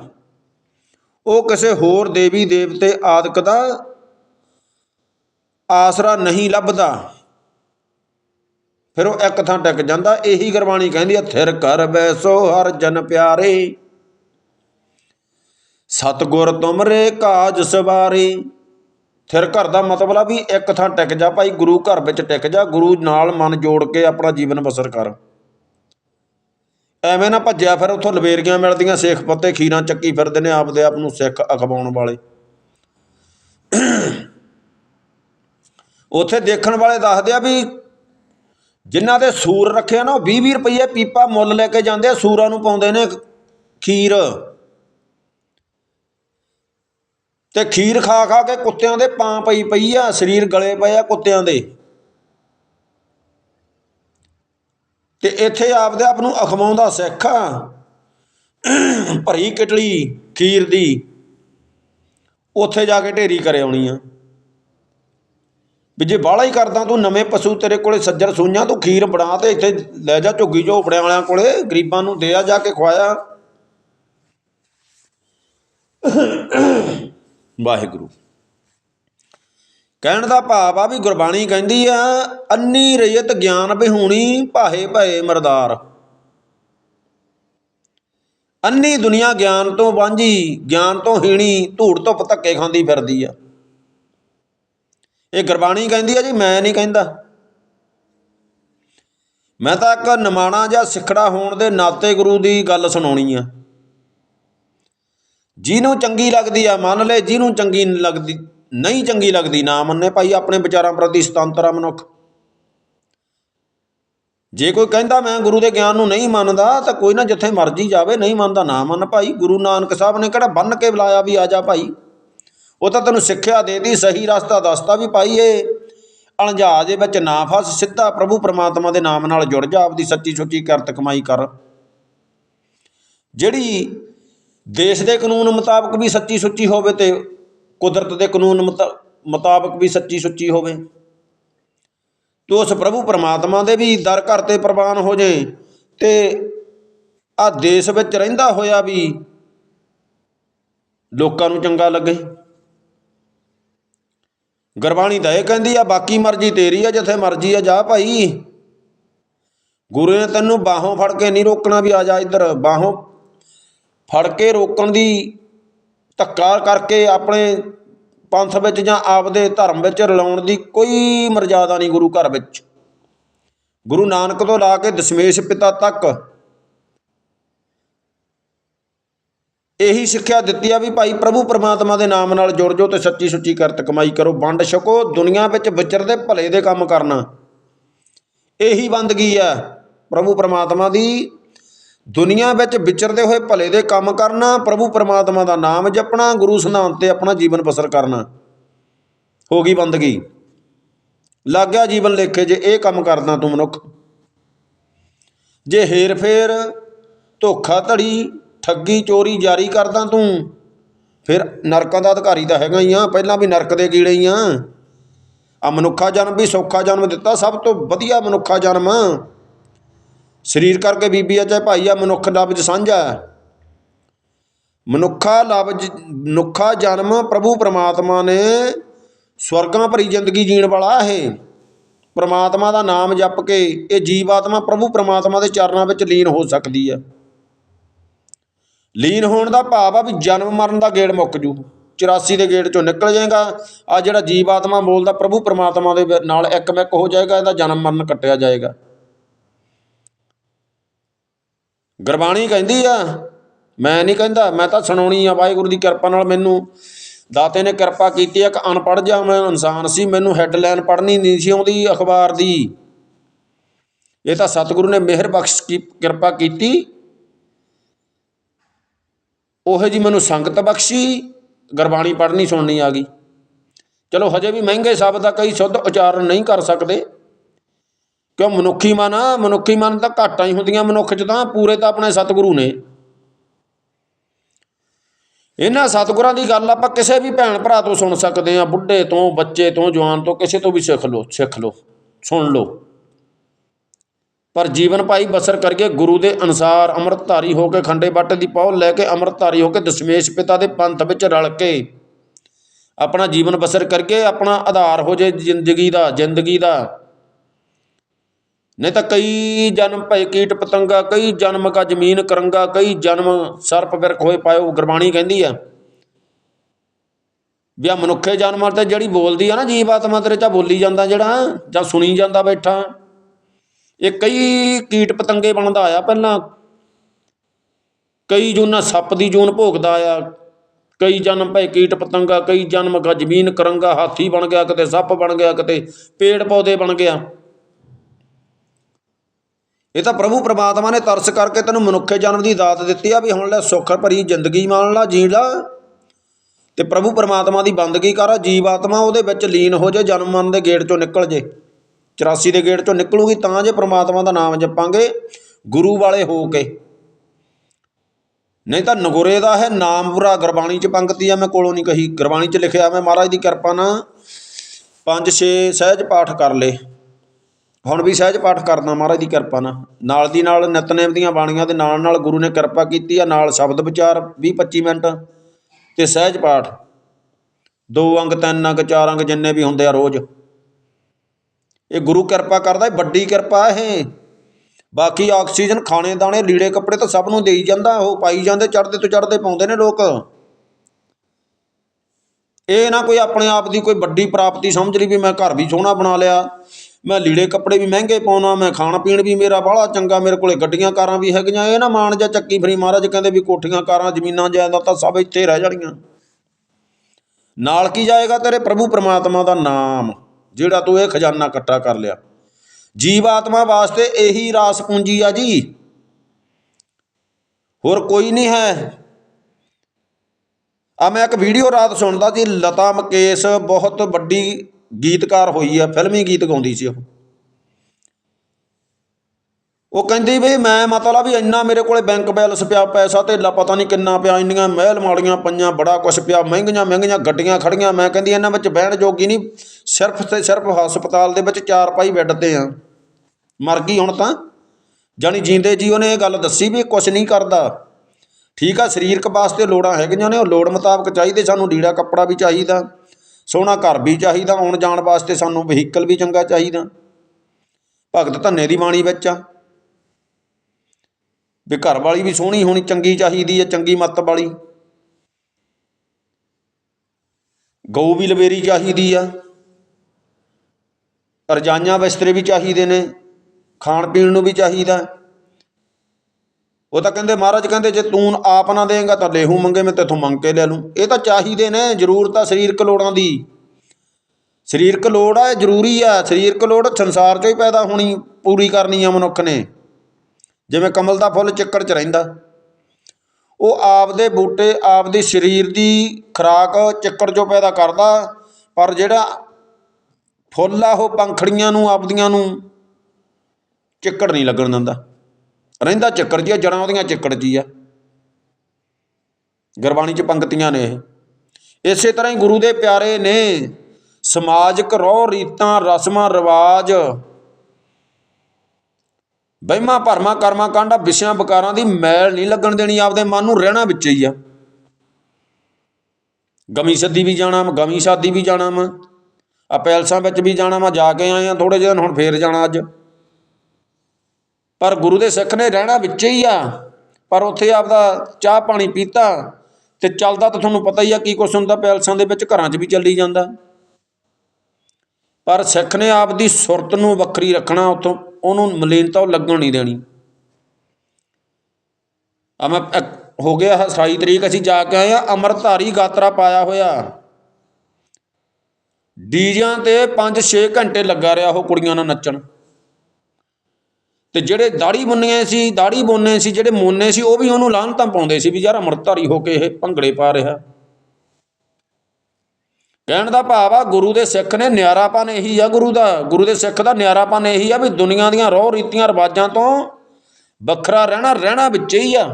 ਉਹ ਕਿਸੇ ਹੋਰ ਦੇਵੀ ਦੇਵਤੇ ਆਦਿਕ ਦਾ ਆਸਰਾ ਨਹੀਂ ਲੱਭਦਾ। ਫਿਰ ਉਹ ਇੱਕ ਥਾਂ ਟਿਕ ਜਾਂਦਾ, ਇਹੀ ਗੁਰਬਾਣੀ ਕਹਿੰਦੀ ਹੈ ਥਿਰ ਕਰ ਬੈਸੋ ਹਰ ਜਨ ਪਿਆਰੇ। ਸਤਗੁਰ ਤੁਮਰੇ ਕਾਜ ਸਵਾਰੇ। ਥਿਰ ਘਰ ਦਾ ਮਤਲਬ ਆ ਵੀ ਇੱਕ ਥਾਂ ਟਿਕ ਜਾ, ਭਾਈ ਗੁਰੂ ਘਰ ਵਿੱਚ ਟਿਕ ਜਾ, ਗੁਰੂ ਨਾਲ ਮਨ ਜੋੜ ਕੇ ਆਪਣਾ ਜੀਵਨ ਬਸਰ ਕਰ। ਐਵੇਂ ਨਾ ਭੱਜਿਆ ਫਿਰ ਉੱਥੋਂ ਲਵੇਰੀਆਂ ਮਿਲਦੀਆਂ, ਸੇਖ ਪੱਤੇ ਖੀਰਾਂ ਚੱਕੀ ਫਿਰਦੇ ਨੇ ਆਪਦੇ ਆਪ ਨੂੰ ਸਿੱਖ ਅਖਵਾਉਣ ਵਾਲੇ। ਉੱਥੇ ਦੇਖਣ ਵਾਲੇ ਦੱਸਦੇ ਆ ਵੀ ਜਿਨ੍ਹਾਂ ਦੇ ਸੂਰ ਰੱਖਿਆ ਨਾ, ਉਹ 20 20 ਰੁਪਏ ਪੀਪਾ ਮੁੱਲ ਲੈ ਕੇ ਜਾਂਦੇ ਆ, ਸੂਰਾਂ ਨੂੰ ਪਾਉਂਦੇ ਨੇ ਖੀਰ। ਤੇ ਖੀਰ ਖਾ ਖਾ ਕੇ ਕੁੱਤਿਆਂ ਦੇ ਪਾਂ ਪਈ ਪਈ ਆ, ਸਰੀਰ ਗਲੇ ਪਏ ਆ ਕੁੱਤਿਆਂ ਦੇ। ਤੇ ਇੱਥੇ ਆਪਦੇ ਆਪ ਨੂੰ ਅਖਵਾਉਂਦਾ ਸਿੱਖ ਭਰੀ ਕਿਟਲੀ, ਖੀਰ ਦੀ, ਉੱਥੇ ਜਾ ਕੇ ਢੇਰੀ ਕਰੇ ਆਉਣੀ ਆ। ਵੀ ਜੇ ਬਾਹਲਾ ਹੀ ਕਰਦਾ, ਤੂੰ ਨਵੇਂ ਪਸ਼ੂ ਤੇਰੇ ਕੋਲੇ ਸੱਜਰ ਸੂਈਆਂ, ਤੂੰ ਖੀਰ ਬਣਾ ਤੇ ਇੱਥੇ ਲੈ ਜਾ ਝੁੱਗੀ ਝੋਪੜਿਆਂ ਵਾਲਿਆਂ ਕੋਲੇ, ਗਰੀਬਾਂ ਨੂੰ ਦੇ ਆ, ਜਾ ਕੇ ਖਵਾਇਆ। ਵਾਹਿਗੁਰੂ। ਕਹਿਣ ਦਾ ਭਾਵ ਆ ਵੀ ਗੁਰਬਾਣੀ ਕਹਿੰਦੀ ਆ, ਅੰਨੀ ਰਯਤ ਗਿਆਨ ਬਿਹੂਣੀ ਭਾਹੇ ਭਏ ਮਰਦਾਰ। ਅੰਨੀ ਦੁਨੀਆ ਗਿਆਨ ਤੋਂ ਵਾਂਝੀ, ਗਿਆਨ ਤੋਂ ਹੀਣੀ, ਧੂੜ ਧੁੱਪ ਧੱਕੇ ਖਾਂਦੀ ਫਿਰਦੀ ਆ। ਇਹ ਗੁਰਬਾਣੀ ਕਹਿੰਦੀ ਆ ਜੀ, ਮੈਂ ਨਹੀਂ ਕਹਿੰਦਾ। ਮੈਂ ਤਾਂ ਇੱਕ ਨਿਮਾਣਾ ਜਾਂ ਸਿੱਖੜਾ ਹੋਣ ਦੇ ਨਾਤੇ ਗੁਰੂ ਦੀ ਗੱਲ ਸੁਣਾਉਣੀ ਆ। ਜਿਹਨੂੰ ਚੰਗੀ ਲੱਗਦੀ ਆ, ਮੰਨ ਲੈ, ਜਿਹਨੂੰ ਚੰਗੀ ਲੱਗਦੀ ਨਹੀਂ ਚੰਗੀ ਲੱਗਦੀ, ਨਾ ਮੰਨੇ ਭਾਈ ਆਪਣੇ ਵਿਚਾਰਾਂ ਪ੍ਰਤੀ ਸੁਤੰਤਰ ਆ ਮਨੁੱਖ। ਜੇ ਕੋਈ ਕਹਿੰਦਾ ਮੈਂ ਗੁਰੂ ਦੇ ਗਿਆਨ ਨੂੰ ਨਹੀਂ ਮੰਨਦਾ, ਤਾਂ ਕੋਈ ਨਾ ਜਿੱਥੇ ਮਰਜ਼ੀ ਜਾਵੇ, ਨਹੀਂ ਮੰਨਦਾ, ਨਾ ਮੰਨ ਭਾਈ। ਗੁਰੂ ਨਾਨਕ ਸਾਹਿਬ ਨੇ ਕਿਹੜਾ ਬੰਨ ਕੇ ਬੁਲਾਇਆ ਵੀ ਆ ਜਾ ਭਾਈ। ਉਹ ਤਾਂ ਤੈਨੂੰ ਸਿੱਖਿਆ ਦੇਤੀ, ਸਹੀ ਰਸਤਾ ਦੱਸਦਾ ਵੀ ਭਾਈ ਇਹ ਅਣਜਾ ਦੇ ਵਿੱਚ ਨਾ ਫਸ, ਸਿੱਧਾ ਪ੍ਰਭੂ ਪਰਮਾਤਮਾ ਦੇ ਨਾਮ ਨਾਲ ਜੁੜ ਜਾ, ਆਪਦੀ ਸੱਚੀ ਸੁੱਚੀ ਕਰਤ ਕਮਾਈ ਕਰ। ਜਿਹੜੀ ਦੇਸ਼ ਦੇ ਕਾਨੂੰਨ ਮੁਤਾਬਕ ਵੀ ਸੱਚੀ ਸੁੱਚੀ ਹੋਵੇ ਤੇ ਕੁਦਰਤ ਦੇ ਕਾਨੂੰਨ ਮੁਤਾ- ਮੁਤਾਬਕ ਵੀ ਸੱਚੀ ਸੁੱਚੀ ਹੋਵੇ। ਤੋ ਉਸ ਪ੍ਰਭੂ ਪਰਮਾਤਮਾ ਦੇ ਵੀ ਦਰ ਘਰ ਤੇ ਪ੍ਰਵਾਨ ਹੋ ਜੇ ਤੇ ਆ ਦੇਸ਼ ਵਿੱਚ ਰਹਿੰਦਾ ਹੋਇਆ ਵੀ ਲੋਕਾਂ ਨੂੰ ਚੰਗਾ ਲੱਗੇ। ਗੁਰਬਾਣੀ ਤਾਂ ਇਹ ਕਹਿੰਦੀ ਆ, ਬਾਕੀ ਮਰਜ਼ੀ ਤੇਰੀ ਆ, ਜਿੱਥੇ ਮਰਜ਼ੀ ਆ ਜਾ ਭਾਈ। ਗੁਰੂ ਨੇ ਤੈਨੂੰ ਬਾਹੋਂ ਫੜ ਕੇ ਨਹੀਂ ਰੋਕਣਾ ਵੀ ਆ ਜਾ ਇੱਧਰ। ਬਾਹੋਂ ਫੜ ਕੇ ਰੋਕਣ ਦੀ ਧੱਕਾ ਕਰਕੇ ਆਪਣੇ ਪੰਥ ਵਿੱਚ ਜਾਂ ਆਪਦੇ ਧਰਮ ਵਿੱਚ ਰਲਾਉਣ ਦੀ ਕੋਈ ਮਰਜ਼ਾਦਾ ਨਹੀਂ ਗੁਰੂ ਘਰ ਵਿੱਚ। ਗੁਰੂ ਨਾਨਕ ਤੋਂ ਲਾ ਕੇ ਦਸ਼ਮੇਸ਼ ਪਿਤਾ ਤੱਕ ਇਹੀ ਸਿੱਖਿਆ ਦਿੱਤੀ ਆ ਵੀ ਭਾਈ ਪ੍ਰਭੂ ਪਰਮਾਤਮਾ ਦੇ ਨਾਮ ਨਾਲ ਜੁੜ ਜਾਓ ਤੇ ਸੱਚੀ ਸੁੱਚੀ ਕਰਤ ਕਮਾਈ ਕਰੋ। ਵੰਡ ਛਕੋ, ਦੁਨੀਆ ਵਿੱਚ ਵਿਚਰਦੇ ਭਲੇ ਦੇ ਕੰਮ ਕਰਨਾ। ਇਹੀ ਬੰਦਗੀ ਆ ਪ੍ਰਭੂ ਪਰਮਾਤਮਾ ਦੀ। ਦੁਨੀਆ ਵਿੱਚ ਵਿਚਰਦੇ ਹੋਏ ਭਲੇ ਦੇ ਕੰਮ ਕਰਨਾ, ਪ੍ਰਭੂ ਪਰਮਾਤਮਾ ਦਾ ਨਾਮ ਜਪਣਾ, ਗੁਰੂ ਸਿਧਾਂਤ ਤੇ ਆਪਣਾ ਜੀਵਨ ਬਸਰ ਕਰਨਾ। ਹੋ ਗਈ ਬੰਦਗੀ। ਲੱਗ ਗਿਆ ਜੀਵਨ ਲੇਖੇ ਜੇ ਇਹ ਕੰਮ ਕਰਦਾ ਤੂੰ ਮਨੁੱਖ। ਜੇ ਹੇਰ ਫੇਰ, ਧੋਖਾ ਧੜੀ, ਠੱਗੀ ਚੋਰੀ ਜਾਰੀ ਕਰਦਾ ਤੂੰ, ਫਿਰ ਨਰਕਾਂ ਦਾ ਅਧਿਕਾਰੀ ਤਾਂ ਹੈਗਾ ਹੀ ਆ, ਪਹਿਲਾਂ ਵੀ ਨਰਕ ਦੇ ਕੀੜੇ ਹੀ ਆ। ਆ ਮਨੁੱਖਾ ਜਨਮ ਵੀ ਸੌਖਾ ਜਨਮ ਦਿੱਤਾ, ਸਭ ਤੋਂ ਵਧੀਆ ਮਨੁੱਖਾ ਜਨਮ। ਸਰੀਰ ਕਰਕੇ ਬੀਬੀ ਆ, ਚਾਹੇ ਭਾਈ ਆ, ਮਨੁੱਖ ਲਫ਼ਜ਼ ਸਾਂਝਾ ਹੈ। ਮਨੁੱਖਾ ਲਫ਼ਜ਼, ਮਨੁੱਖਾ ਜਨਮ ਪ੍ਰਭੂ ਪਰਮਾਤਮਾ ਨੇ ਸਵਰਗਾਂ ਭਰੀ ਜ਼ਿੰਦਗੀ ਜੀਣ ਵਾਲਾ ਇਹ। ਪਰਮਾਤਮਾ ਦਾ ਨਾਮ ਜਪ ਕੇ ਇਹ ਜੀਵ ਆਤਮਾ ਪ੍ਰਭੂ ਪਰਮਾਤਮਾ ਦੇ ਚਰਨਾਂ ਵਿੱਚ ਲੀਨ ਹੋ ਸਕਦੀ ਹੈ। ਲੀਨ ਹੋਣ ਦਾ ਭਾਵ ਆ ਵੀ ਜਨਮ ਮਰਨ ਦਾ ਗੇੜ ਮੁੱਕ ਜੂ। 84 ਦੇ ਗੇੜ ਚੋਂ ਨਿਕਲ ਜਾਏਗਾ। ਆ ਜਿਹੜਾ ਜੀਵ ਆਤਮਾ ਬੋਲਦਾ ਪ੍ਰਭੂ ਪਰਮਾਤਮਾ ਦੇ ਨਾਲ ਇੱਕ ਮਿੱਕ ਹੋ ਜਾਏਗਾ, ਇਹਦਾ ਜਨਮ ਮਰਨ ਕੱਟਿਆ ਜਾਏਗਾ। ਗੁਰਬਾਣੀ ਕਹਿੰਦੀ ਆ, ਮੈਂ ਨਹੀਂ ਕਹਿੰਦਾ, ਮੈਂ ਤਾਂ ਸੁਣਾਉਣੀ ਆ, ਵਾਹਿਗੁਰੂ ਦੀ ਕਿਰਪਾ ਨਾਲ ਮੈਨੂੰ। ਦਾਤੇ ਨੇ ਕਿਰਪਾ ਕੀਤੀ ਇੱਕ ਅਨਪੜ੍ਹ ਜਾ ਮੈਂ ਇਨਸਾਨ ਸੀ, ਮੈਨੂੰ ਹੈੱਡਲਾਈਨ ਪੜ੍ਹਨੀ ਨਹੀਂ ਸੀ ਆਉਂਦੀ ਅਖਬਾਰ ਦੀ। ਇਹ ਤਾਂ ਸਤਿਗੁਰੂ ਨੇ ਮਿਹਰ ਬਖਸ਼ ਕੀ, ਕਿਰਪਾ ਕੀਤੀ। ਉਹ ਜੀ ਮੈਨੂੰ ਸੰਗਤ ਬਖਸ਼ੀ, ਗੁਰਬਾਣੀ ਪੜ੍ਹਨੀ ਸੁਣਨੀ ਆ ਗਈ। ਚਲੋ ਹਜੇ ਵੀ ਮਹਿੰਗੇ ਸ਼ਬਦ ਦਾ ਕਈ ਸ਼ੁੱਧ ਉਚਾਰਨ ਨਹੀਂ ਕਰ ਸਕਦੇ। ਕਿਉਂ ਮਨੁੱਖੀ ਮਨ ਆ ਮਨੁੱਖੀ ਮਨ ਤਾਂ ਘਾਟਾਂ ਹੀ ਹੁੰਦੀਆਂ, ਮਨੁੱਖ ਚ ਤਾਂ ਪੂਰੇ ਤਾਂ ਆਪਣੇ ਸਤਿਗੁਰੂ ਨੇ। ਇਹਨਾਂ ਸਤਿਗੁਰਾਂ ਦੀ ਗੱਲ ਆਪਾਂ ਕਿਸੇ ਵੀ ਭੈਣ ਭਰਾ ਤੋਂ ਸੁਣ ਸਕਦੇ ਆ ਬੁੱਢੇ ਤੋਂ, ਬੱਚੇ ਤੋਂ, ਜਵਾਨ ਤੋਂ, ਕਿਸੇ ਤੋਂ ਵੀ ਸਿੱਖ ਲਓ ਸਿੱਖ ਲਓ, ਸੁਣ ਲਓ। ਪਰ ਜੀਵਨ ਭਾਈ ਬਸਰ ਕਰਕੇ ਗੁਰੂ ਦੇ ਅਨੁਸਾਰ ਅੰਮ੍ਰਿਤਧਾਰੀ ਹੋ ਕੇ ਖੰਡੇ ਬੱਟ ਦੀ ਪੌਲ ਲੈ ਕੇ ਅੰਮ੍ਰਿਤਧਾਰੀ ਹੋ ਕੇ ਦਸ਼ਮੇਸ਼ ਪਿਤਾ ਦੇ ਪੰਥ ਵਿੱਚ ਰਲ ਕੇ ਆਪਣਾ ਜੀਵਨ ਬਸਰ ਕਰਕੇ ਆਪਣਾ ਆਧਾਰ ਹੋ ਜੇ ਜ਼ਿੰਦਗੀ ਦਾ ਜ਼ਿੰਦਗੀ ਦਾ ਨਹੀਂ ਤਾਂ ਕਈ ਜਨਮ ਭਏ ਕੀਟ ਪਤੰਗਾ, ਕਈ ਜਨਮ ਕਾ ਜ਼ਮੀਨ ਕਰੰਗਾ, ਕਈ ਜਨਮ ਸਰਪ ਬਿਰਖ ਹੋਏ ਪਾਇਓ ਗੁਰਬਾਣੀ ਕਹਿੰਦੀ ਆ। ਵੀ ਆ ਮਨੁੱਖੇ ਜਨਮਾਂ ਤੇ ਜਿਹੜੀ ਬੋਲਦੀ ਆ ਨਾ, ਜੀਵ ਆਤਮਾ ਤੇਰੇ ਚਾ ਬੋਲੀ ਜਾਂਦਾ ਜਿਹੜਾ, ਜਾਂ ਸੁਣੀ ਜਾਂਦਾ ਬੈਠਾ। ਇਹ ਕਈ ਕੀਟ ਪਤੰਗੇ ਬਣਦਾ ਆਇਆ ਪਹਿਲਾਂ। ਕਈ ਜੂਨਾ ਸੱਪ ਦੀ ਜੂਨ ਭੋਗਦਾ ਆ, ਕਈ ਜਨਮ ਭਏ ਕੀਟ ਪਤੰਗਾ, ਕਈ ਜਨਮ ਗਾ ਜ਼ਮੀਨ ਕਰੰਗਾ, ਹਾਥੀ ਬਣ ਗਿਆ, ਕਿਤੇ ਸੱਪ ਬਣ ਗਿਆ, ਕਿਤੇ ਪੇੜ ਪੌਦੇ ਬਣ ਗਿਆ। ਇਹ ਤਾਂ ਪ੍ਰਭੂ ਪ੍ਰਮਾਤਮਾ ਨੇ ਤਰਸ ਕਰਕੇ ਤੈਨੂੰ ਮਨੁੱਖੇ ਜਨਮ ਦੀ ਦਾਤ ਦਿੱਤੀ ਆ ਵੀ ਹੁਣ ਲੈ ਸੁੱਖ ਭਰੀ ਜ਼ਿੰਦਗੀ ਮਾਣ ਲਾ ਜੀ ਲਾ। ਤੇ ਪ੍ਰਭੂ ਪਰਮਾਤਮਾ ਦੀ ਬੰਦਗੀ ਕਰ ਜੀਵ ਆਤਮਾ ਉਹਦੇ ਵਿੱਚ ਲੀਨ ਹੋ ਜੇ, ਜਨਮ ਮਰਨ ਦੇ ਗੇਟ ਚੋਂ ਨਿਕਲ ਜੇ। 84 ਦੇ ਗੇਟ ਚੋਂ ਨਿਕਲੂਗੀ, ਤਾਂ ਜੇ ਪ੍ਰਮਾਤਮਾ ਦਾ ਨਾਮ ਜਪਾਂਗੇ, ਗੁਰੂ ਵਾਲੇ ਹੋ ਕੇ। ਨਹੀਂ ਤਾਂ ਨਗੁਰੇ ਦਾ ਹੈ ਨਾਮ ਪੂਰਾ ਗੁਰਬਾਣੀ ਚ ਪੰਕਤੀ ਆ, ਮੈਂ ਕੋਲੋਂ ਨਹੀਂ ਕਹੀ। ਗੁਰਬਾਣੀ ਚ ਲਿਖਿਆ, ਮੈਂ ਮਹਾਰਾਜ ਦੀ ਕਿਰਪਾ ਨਾਲ ਪੰਜ ਛੇ ਸਹਿਜ ਪਾਠ ਕਰ ਲਏ। ਹੁਣ ਵੀ ਸਹਿਜ ਪਾਠ ਕਰਦਾ ਮਹਾਰਾਜ ਦੀ ਕਿਰਪਾ ਨਾਲ। ਨਾਲ ਦੀ ਨਾਲ ਨਿਤਨੇਮ ਦੀਆਂ ਬਾਣੀਆਂ ਦੇ ਨਾਲ ਨਾਲ ਗੁਰੂ ਨੇ ਕਿਰਪਾ ਕੀਤੀ ਆ, ਨਾਲ ਸ਼ਬਦ ਵਿਚਾਰ 20 25 ਮਿੰਟ ਤੇ ਸਹਿਜ ਪਾਠ। ਦੋ ਅੰਗ, ਤਿੰਨ ਅੰਗ, ਚਾਰ ਅੰਗ ਜਿੰਨੇ ਵੀ ਹੁੰਦੇ ਆ ਰੋਜ਼। ਇਹ ਗੁਰੂ ਕਿਰਪਾ ਕਰਦਾ ਵੱਡੀ ਕਿਰਪਾ ਇਹ। ਬਾਕੀ ਆਕਸੀਜਨ ਖਾਣੇ ਦਾਣੇ ਲੀੜੇ ਕੱਪੜੇ ਤਾਂ ਸਭ ਨੂੰ ਦੇਈ ਜਾਂਦਾ, ਉਹ ਪਾਈ ਜਾਂਦੇ, ਚੜ੍ਹਦੇ ਤੋਂ ਚੜ੍ਹਦੇ ਪਾਉਂਦੇ ਨੇ ਲੋਕ। ਇਹ ਨਾ ਕੋਈ ਆਪਣੇ ਆਪ ਦੀ ਕੋਈ ਵੱਡੀ ਪ੍ਰਾਪਤੀ ਸਮਝ ਲਈ ਵੀ ਮੈਂ ਘਰ ਵੀ ਸੋਹਣਾ ਬਣਾ ਲਿਆ। ਮੈਂ ਲੀੜੇ ਕੱਪੜੇ ਵੀ ਮਹਿੰਗੇ ਪਾਉਣਾ, ਮੈਂ ਖਾਣ ਪੀਣ ਵੀ ਮੇਰਾ ਬਾਹਲਾ ਚੰਗਾ, ਮੇਰੇ ਕੋਲੇ ਗੱਡੀਆਂ ਕਾਰਾਂ ਵੀ ਹੈਗੀਆਂ। ਇਹ ਨਾ ਮਾਣ ਜਾਂ ਚੱਕੀ ਫਰੀ ਮਹਾਰਾਜ ਕਹਿੰਦੇ ਵੀ ਕੋਠੀਆਂ, ਕਾਰਾਂ, ਜ਼ਮੀਨਾਂ ਜਾਇਦਾਦਾਂ ਸਭ ਇੱਥੇ ਰਹਿ ਜਾਣੀਆਂ। ਨਾਲ ਕੀ ਜਾਏਗਾ ਤੇਰੇ ਪ੍ਰਭੂ ਪ੍ਰਮਾਤਮਾ ਦਾ ਨਾਮ, ਜਿਹੜਾ ਤੂੰ ਇਹ ਖਜ਼ਾਨਾ ਇਕੱਠਾ ਕਰ ਲਿਆ। ਜੀਵ ਆਤਮਾ ਵਾਸਤੇ ਇਹੀ ਰਾਸ ਪੂੰਜੀ ਆ ਜੀ। ਹੋਰ ਕੋਈ ਨਹੀਂ ਹੈ। ਆ ਮੈਂ ਇੱਕ ਵੀਡੀਓ ਰਾਤ ਸੁਣਦਾ ਸੀ, ਲਤਾ ਮਕੇਸ਼ ਬਹੁਤ ਵੱਡੀ ਗੀਤਕਾਰ ਹੋਈ ਆ, ਫਿਲਮੀ ਗੀਤ ਗਾਉਂਦੀ ਸੀ ਉਹ। ਉਹ ਕਹਿੰਦੀ ਵੀ ਮੈਂ ਮਤਲਬ ਵੀ ਇੰਨਾ ਮੇਰੇ ਕੋਲੇ ਬੈਂਕ ਬੈਲੈਂਸ ਪਿਆ ਪੈਸਾ ਤੇ ਲਾ ਪਤਾ ਨਹੀਂ ਕਿੰਨਾ ਪਿਆ, ਇੰਨੀਆਂ ਮਹਿਲ ਮਾਲੀਆਂ ਪਈਆਂ, ਬੜਾ ਕੁਛ ਪਿਆ, ਮਹਿੰਗੀਆਂ ਮਹਿੰਗੀਆਂ ਗੱਡੀਆਂ ਖੜੀਆਂ, ਮੈਂ ਕਹਿੰਦੀ ਇਹਨਾਂ ਵਿੱਚ ਬਹਿਣ ਜੋਗੀ ਨਹੀਂ, ਸਿਰਫ ਤੇ ਸਿਰਫ ਹਸਪਤਾਲ ਦੇ ਵਿੱਚ ਚਾਰ ਪਾਈ ਬੈੱਡ ਤੇ ਆ। ਮਰ ਗਈ ਹੁਣ ਤਾਂ। ਜਾਣੀ ਜੀਂਦੇ ਜੀ ਉਹਨੇ ਇਹ ਗੱਲ ਦੱਸੀ ਵੀ ਕੁਛ ਨਹੀਂ ਕਰਦਾ। ਠੀਕ ਆ, ਸਰੀਰਕ ਵਾਸਤੇ ਲੋੜਾਂ ਹੈਗੀਆਂ ਨੇ, ਉਹ ਲੋੜ ਮੁਤਾਬਕ ਚਾਹੀਦੇ, ਸਾਨੂੰ ਲੀੜਾ ਕੱਪੜਾ ਵੀ ਚਾਹੀਦਾ, ਸੋਹਣਾ ਘਰ ਵੀ ਚਾਹੀਦਾ, ਆਉਣ ਜਾਣ ਵਾਸਤੇ ਸਾਨੂੰ ਵਹੀਕਲ ਵੀ ਚੰਗਾ ਚਾਹੀਦਾ। ਭਗਤ ਧੰਨੇ ਦੀ ਬਾਣੀ ਵਿੱਚ ਆ, ਵੀ ਘਰ ਵਾਲੀ ਵੀ ਸੋਹਣੀ ਹੋਣੀ, ਚੰਗੀ ਚਾਹੀਦੀ ਹੈ, ਚੰਗੀ ਮੱਤ ਵਾਲੀ। ਗਊ ਵੀ ਲਵੇਰੀ ਚਾਹੀਦੀ ਆ, ਰਜਾਈਆਂ ਬਿਸਤਰੇ ਵੀ ਚਾਹੀਦੇ ਨੇ ਖਾਣ ਪੀਣ ਨੂੰ ਵੀ ਚਾਹੀਦਾ ਉਹ ਤਾਂ ਕਹਿੰਦੇ, ਮਹਾਰਾਜ ਕਹਿੰਦੇ, ਜੇ ਤੂੰ ਆਪ ਨਾ ਦੇਂਗਾ ਤਾਂ ਲੇਹੂ ਮੰਗੇ, ਮੈਂ ਤੇਥੋਂ ਮੰਗ ਕੇ ਲੈ ਲੂੰ। ਇਹ ਤਾਂ ਚਾਹੀਦੇ ਨੇ, ਜ਼ਰੂਰਤ ਆ ਸਰੀਰਕ ਲੋੜਾਂ ਦੀ। ਸਰੀਰਕ ਲੋੜ ਆ, ਇਹ ਜ਼ਰੂਰੀ ਆ। ਸਰੀਰਕ ਲੋੜ ਸੰਸਾਰ 'ਚੋਂ ਹੀ ਪੈਦਾ ਹੋਣੀ, ਪੂਰੀ ਕਰਨੀ ਆ ਮਨੁੱਖ ਨੇ। ਜਿਵੇਂ ਕਮਲ ਦਾ ਫੁੱਲ ਚੱਕਰ 'ਚ ਰਹਿੰਦਾ। ਉਹ ਆਪਦੇ ਬੂਟੇ, ਆਪਦੀ ਸਰੀਰ ਦੀ ਖੁਰਾਕ ਚੱਕਰ 'ਚੋਂ ਪੈਦਾ ਕਰਦਾ, ਪਰ ਜਿਹੜਾ ਫੁੱਲ ਆ, ਉਹ ਪੰਖੜੀਆਂ ਨੂੰ, ਆਪਦੀਆਂ ਨੂੰ ਚੱਕੜ ਨਹੀਂ ਲੱਗਣ ਦਿੰਦਾ। ਰਹਿੰਦਾ ਚੱਕਰ ਜੀ ਆ ਜੜਾਂ ਉਹਦੀਆਂ ਚੱਕੜ ਜੀ ਆ। ਗੁਰਬਾਣੀ 'ਚ ਪੰਕਤੀਆਂ ਨੇ ਇਹ। ਇਸੇ ਤਰ੍ਹਾਂ ਹੀ ਗੁਰੂ ਦੇ ਪਿਆਰੇ ਨੇ ਸਮਾਜਿਕ ਰੋਹ ਰੀਤਾਂ, ਰਸਮਾਂ, ਰਿਵਾਜ, ਵਹਿਮਾਂ, ਭਰਮਾਂ, ਕਰਮਾਂ, ਕਾਂਡਾ, ਵਿਸ਼ਿਆਂ, ਵਿਕਾਰਾਂ ਦੀ ਮੈਲ ਨਹੀਂ ਲੱਗਣ ਦੇਣੀ, ਆਪਦੇ ਮਨ ਨੂੰ ਰਹਿਣਾ ਵਿੱਚ ਹੀ ਆ। ਗਮੀ ਸੱਦੀ ਵੀ ਜਾਣਾ ਮੈਂ ਗਮੀ ਸਾਦੀ ਵੀ ਜਾਣਾ ਮੈਂ ਆ ਪੈਲਸਾਂ ਵਿੱਚ ਵੀ ਜਾਣਾ ਮੈਂ ਜਾ ਕੇ ਆਏ ਆ ਥੋੜੇ ਜਿਹੇ ਹੁਣ ਫੇਰ ਜਾਣਾ ਅੱਜ। ਪਰ ਗੁਰੂ ਦੇ ਸਿੱਖ ਨੇ ਰਹਿਣਾ ਵਿੱਚ ਹੀ ਆ, ਪਰ ਉੱਥੇ ਆਪਦਾ ਚਾਹ ਪਾਣੀ ਪੀਤਾ ਤੇ ਚੱਲਦਾ ਤਾਂ ਤੁਹਾਨੂੰ ਪਤਾ ਹੀ ਆ ਕੀ ਕੁਛ ਹੁੰਦਾ, ਪੈਲਸਾਂ ਦੇ ਵਿੱਚ ਘਰਾਂ 'ਚ ਵੀ ਚੱਲੀ ਜਾਂਦਾ। ਪਰ ਸਿੱਖ ਨੇ ਆਪਦੀ ਸੁਰਤ ਨੂੰ ਵੱਖਰੀ ਰੱਖਣਾ ਉਤੋਂ ਉਹਨੂੰ ਮਲੀਨਤਾ ਉਹ ਲੱਗਣ ਨਹੀਂ ਦੇਣੀ। ਆ ਮੈਂ ਹੋ ਗਿਆ 27 ਤਰੀਕ, ਅਸੀਂ ਜਾ ਕੇ ਆਏ ਆ ਅਮਰਧਾਰੀ ਗਾਤਰਾ ਪਾਇਆ ਹੋਇਆ। ਡੀਜਾਂ ਤੇ 5-6 ਘੰਟੇ ਲੱਗਾ ਰਿਹਾ ਉਹ ਕੁੜੀਆਂ ਨਾਲ ਨੱਚਣ। ਤੇ ਜਿਹੜੇ ਦਾੜੀ ਮੁੰਨੀਆਂ ਸੀ, ਦਾੜੀ ਬੋਨੇ ਸੀ, ਜਿਹੜੇ ਮੋਨੇ ਸੀ, ਉਹ ਵੀ ਉਹਨੂੰ ਲਾਹਨਤਾਂ ਪਾਉਂਦੇ ਸੀ ਵੀ ਯਾਰ ਅਮਰਧਾਰੀ ਹੋ ਕੇ ਇਹ ਭੰਗੜੇ ਪਾ ਰਿਹਾ। ਕਹਿਣ ਦਾ ਭਾਵ ਆ, ਗੁਰੂ ਦੇ ਸਿੱਖ ਨੇ ਨਿਆਰਾਪਨ ਇਹੀ ਆ ਗੁਰੂ ਦਾ, ਗੁਰੂ ਦੇ ਸਿੱਖ ਦਾ ਨਿਆਰਾਪਨ ਇਹੀ ਆ ਵੀ ਦੁਨੀਆ ਦੀਆਂ ਰੋਹ ਰੀਤੀਆਂ ਰਿਵਾਜਾਂ ਤੋਂ ਵੱਖਰਾ ਰਹਿਣਾ ਰਹਿਣਾ ਵਿੱਚ ਹੀ ਆ।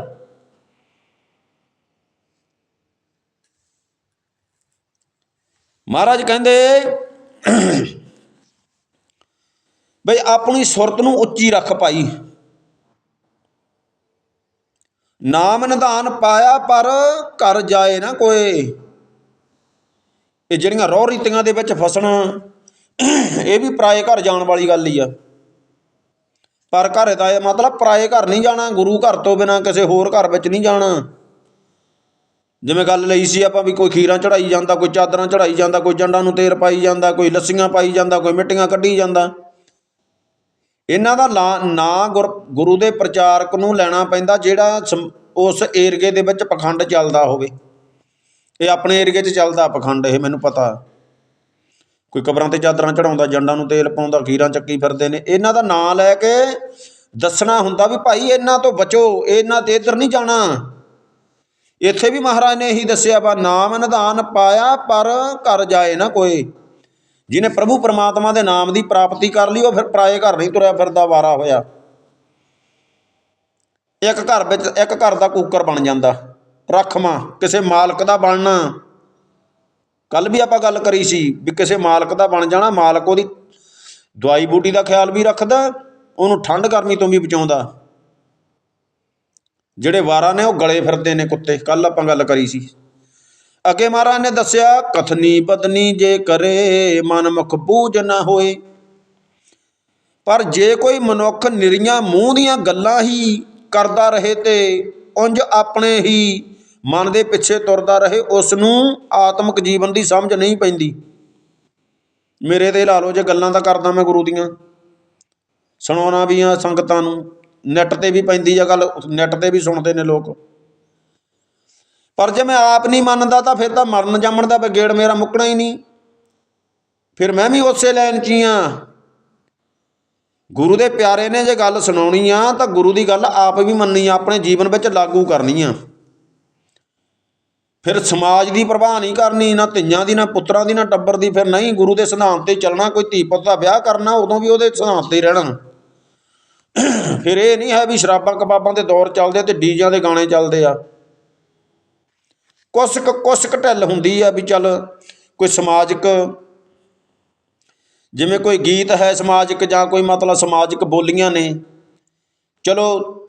ਮਹਾਰਾਜ ਕਹਿੰਦੇ ਬਈ ਆਪਣੀ ਸੁਰਤ ਨੂੰ ਉੱਚੀ ਰੱਖ ਪਾਈ ਨਾਮ ਨਿਧਾਨ ਪਾਇਆ ਪਰ ਕਰ ਜਾਏ ਨਾ ਕੋਈ। ਇਹ ਜਿਹੜੀਆਂ ਰੋਹ ਰੀਤੀਆਂ ਦੇ ਵਿੱਚ ਫਸਣਾ, ਇਹ ਵੀ ਪਰਾਏ ਘਰ ਜਾਣ ਵਾਲੀ ਗੱਲ ਹੀ ਆ। ਪਰ ਘਰ ਦਾ ਇਹ ਮਤਲਬ ਪਰਾਏ ਘਰ ਨਹੀਂ ਜਾਣਾ, ਗੁਰੂ ਘਰ ਤੋਂ ਬਿਨਾ ਕਿਸੇ ਹੋਰ ਘਰ ਵਿੱਚ ਨਹੀਂ ਜਾਣਾ। ਜਿਵੇਂ ਗੱਲ ਲਈ ਸੀ ਆਪਾਂ ਵੀ ਕੋਈ ਖੀਰਾਂ ਚੜਾਈ ਜਾਂਦਾ, ਕੋਈ ਚਾਦਰਾਂ ਚੜਾਈ ਜਾਂਦਾ, ਕੋਈ ਜੰਡਾਂ ਨੂੰ ਤੇਲ ਪਾਈ ਜਾਂਦਾ, ਕੋਈ ਲੱਸੀਆਂ ਪਾਈ ਜਾਂਦਾ, ਕੋਈ ਮਿੱਟੀਆਂ ਕੱਢੀ ਜਾਂਦਾ। ਇਹਨਾਂ ਦਾ ਲਾ- ਨਾਂ ਗੁਰ- ਗੁਰੂ ਦੇ ਪ੍ਰਚਾਰਕ ਨੂੰ ਲੈਣਾ ਪੈਂਦਾ ਜਿਹੜਾ ਸਮ- ਉਸ ਏਰੀਏ ਦੇ ਵਿੱਚ ਪਖੰਡ ਚੱਲਦਾ ਹੋਵੇ। ਇਹ ਆਪਣੇ ਏਰੀਏ 'ਚ ਚੱਲਦਾ ਪਖੰਡ, ਇਹ ਮੈਨੂੰ ਪਤਾ। ਕੋਈ ਕਬਰਾਂ ਤੇ ਚਾਦਰਾਂ ਚੜਾਉਂਦਾ ਜੰਡਾਂ ਨੂੰ ਤੇਲ ਪਾਉਂਦਾ, ਖੀਰਾਂ ਚੱਕੀ ਫਿਰਦੇ ਨੇ। ਇਹਨਾਂ ਦਾ ਨਾਂ ਲੈ ਕੇ ਦੱਸਣਾ ਹੁੰਦਾ ਵੀ ਭਾਈ ਇਹਨਾਂ ਤੋਂ ਬਚੋ, ਇਹਨਾਂ ਤੇ ਇੱਧਰ ਨਹੀਂ ਜਾਣਾ। ਇੱਥੇ ਵੀ ਮਹਾਰਾਜ ਨੇ ਇਹੀ ਦੱਸਿਆ ਵਾ ਨਾਮ ਨਿਧਾਨ ਪਾਇਆ ਪਰ ਘਰ ਜਾਏ ਨਾ ਕੋਈ। ਜਿਹਨੇ ਪ੍ਰਭੂ ਪਰਮਾਤਮਾ ਦੇ ਨਾਮ ਦੀ ਪ੍ਰਾਪਤੀ ਕਰ ਲਈ, ਉਹ ਫਿਰ ਪਰਾਏ ਘਰ ਨਹੀਂ ਤੁਰਿਆ ਫਿਰਦਾ, ਵਾਰਾ ਹੋਇਆ। ਇੱਕ ਘਰ ਵਿੱਚ, ਇੱਕ ਘਰ ਦਾ ਕੂਕਰ ਬਣ ਜਾਂਦਾ। ਰਖਮਾ ਕਿਸੇ ਮਾਲਕ ਦਾ ਬਣਨਾ। ਕੱਲ ਵੀ ਆਪਾਂ ਗੱਲ ਕਰੀ ਸੀ ਵੀ ਕਿਸੇ ਮਾਲਕ ਦਾ ਬਣ ਜਾਣਾ, ਮਾਲਕ ਉਹਦੀ ਦਵਾਈ ਬੂਟੀ ਦਾ ਖਿਆਲ ਵੀ ਰੱਖਦਾ, ਉਹਨੂੰ ਠੰਡ ਗਰਮੀ ਤੋਂ ਵੀ ਬਚਾਉਂਦਾ। ਜਿਹੜੇ ਵਾਰਾਂ ਨੇ ਉਹ ਗਲੇ ਫਿਰਦੇ ਨੇ ਕੁੱਤੇ ਕੱਲ ਆਪਾਂ ਗੱਲ ਕਰੀ ਸੀ। ਅੱਗੇ ਮਹਾਰਾਜ ਨੇ ਦੱਸਿਆ, ਕਥਨੀ ਬਦਨੀ ਜੇ ਕਰੇ, ਮਨ ਮੁਖ ਬੂਝ ਨਾ ਹੋਏ। ਪਰ ਜੇ ਕੋਈ ਮਨੁੱਖ ਨਿਰੀਆਂ ਮੂੰਹ ਦੀਆਂ ਗੱਲਾਂ ਹੀ ਕਰਦਾ ਰਹੇ ਤੇ ਉੰਜ ਆਪਣੇ ਹੀ ਮਨ ਦੇ ਪਿੱਛੇ ਤੁਰਦਾ ਰਹੇ ਉਸ ਨੂੰ ਆਤਮਿਕ ਜੀਵਨ ਦੀ ਸਮਝ ਨਹੀਂ ਪੈਂਦੀ। ਮੇਰੇ ਤੇ ਲਾ ਲਓ ਜੇ ਗੱਲਾਂ ਤਾਂ ਕਰਦਾ ਮੈਂ ਗੁਰੂ ਦੀਆਂ। ਸੁਣਾਉਣਾ ਵੀ ਆ ਸੰਗਤਾਂ ਨੂੰ, ਨੈਟ ਤੇ ਵੀ ਪੈਂਦੀ ਆ ਗੱਲ, ਨੈਟ ਤੇ ਵੀ ਸੁਣਦੇ ਨੇ ਲੋਕ। ਪਰ ਜੇ ਮੈਂ ਆਪ ਨਹੀਂ ਮੰਨਦਾ ਤਾਂ ਫਿਰ ਤਾਂ ਮਰਨ ਜੰਮਣ ਦਾ ਬਗੇੜ ਮੇਰਾ ਮੁੱਕਣਾ ਹੀ ਨਹੀਂ। ਫਿਰ ਮੈਂ ਵੀ ਉਸੇ ਲਾਈਨ 'ਚ ਹੀ ਆ। ਗੁਰੂ ਦੇ ਪਿਆਰੇ ਨੇ ਜੇ ਗੱਲ ਸੁਣਾਉਣੀ ਆ, ਤਾਂ ਗੁਰੂ ਦੀ ਗੱਲ ਆਪ ਵੀ ਮੰਨਣੀ ਆ, ਆਪਣੇ ਜੀਵਨ ਵਿੱਚ ਲਾਗੂ ਕਰਨੀ ਆ। ਫਿਰ ਸਮਾਜ ਦੀ ਪ੍ਰਵਾਹ ਨਹੀਂ ਕਰਨੀ, ਨਾ ਧੀਆਂ ਦੀ, ਨਾ ਪੁੱਤਰਾਂ ਦੀ, ਨਾ ਟੱਬਰ ਦੀ, ਫਿਰ ਨਹੀਂ, ਗੁਰੂ ਦੇ ਸਿਧਾਂਤ ਤੇ ਚੱਲਣਾ, ਕੋਈ ਧੀ ਪੁੱਤ ਦਾ ਵਿਆਹ ਕਰਨਾ, ਉਦੋਂ ਵੀ ਉਹਦੇ ਸਿਧਾਂਤ ਤੇ ਰਹਿਣਾ। ਫਿਰ ਇਹ ਨਹੀਂ ਹੈ ਵੀ ਸ਼ਰਾਬਾਂ ਕਬਾਬਾਂ ਦੇ ਦੌਰ ਚੱਲਦੇ ਆ ਤੇ ਡੀਜਾਂ ਦੇ ਗਾਣੇ ਚੱਲਦੇ ਆ। ਕੁਛ ਕੁ ਕੁਛ ਕੁ ਢਿੱਲ ਹੁੰਦੀ ਆ ਵੀ ਚੱਲ ਕੋਈ ਸਮਾਜਿਕ, ਜਿਵੇਂ ਕੋਈ ਗੀਤ ਹੈ ਸਮਾਜਿਕ ਜਾਂ ਕੋਈ ਮਤਲਬ ਸਮਾਜਿਕ ਬੋਲੀਆਂ ਨੇ, ਚਲੋ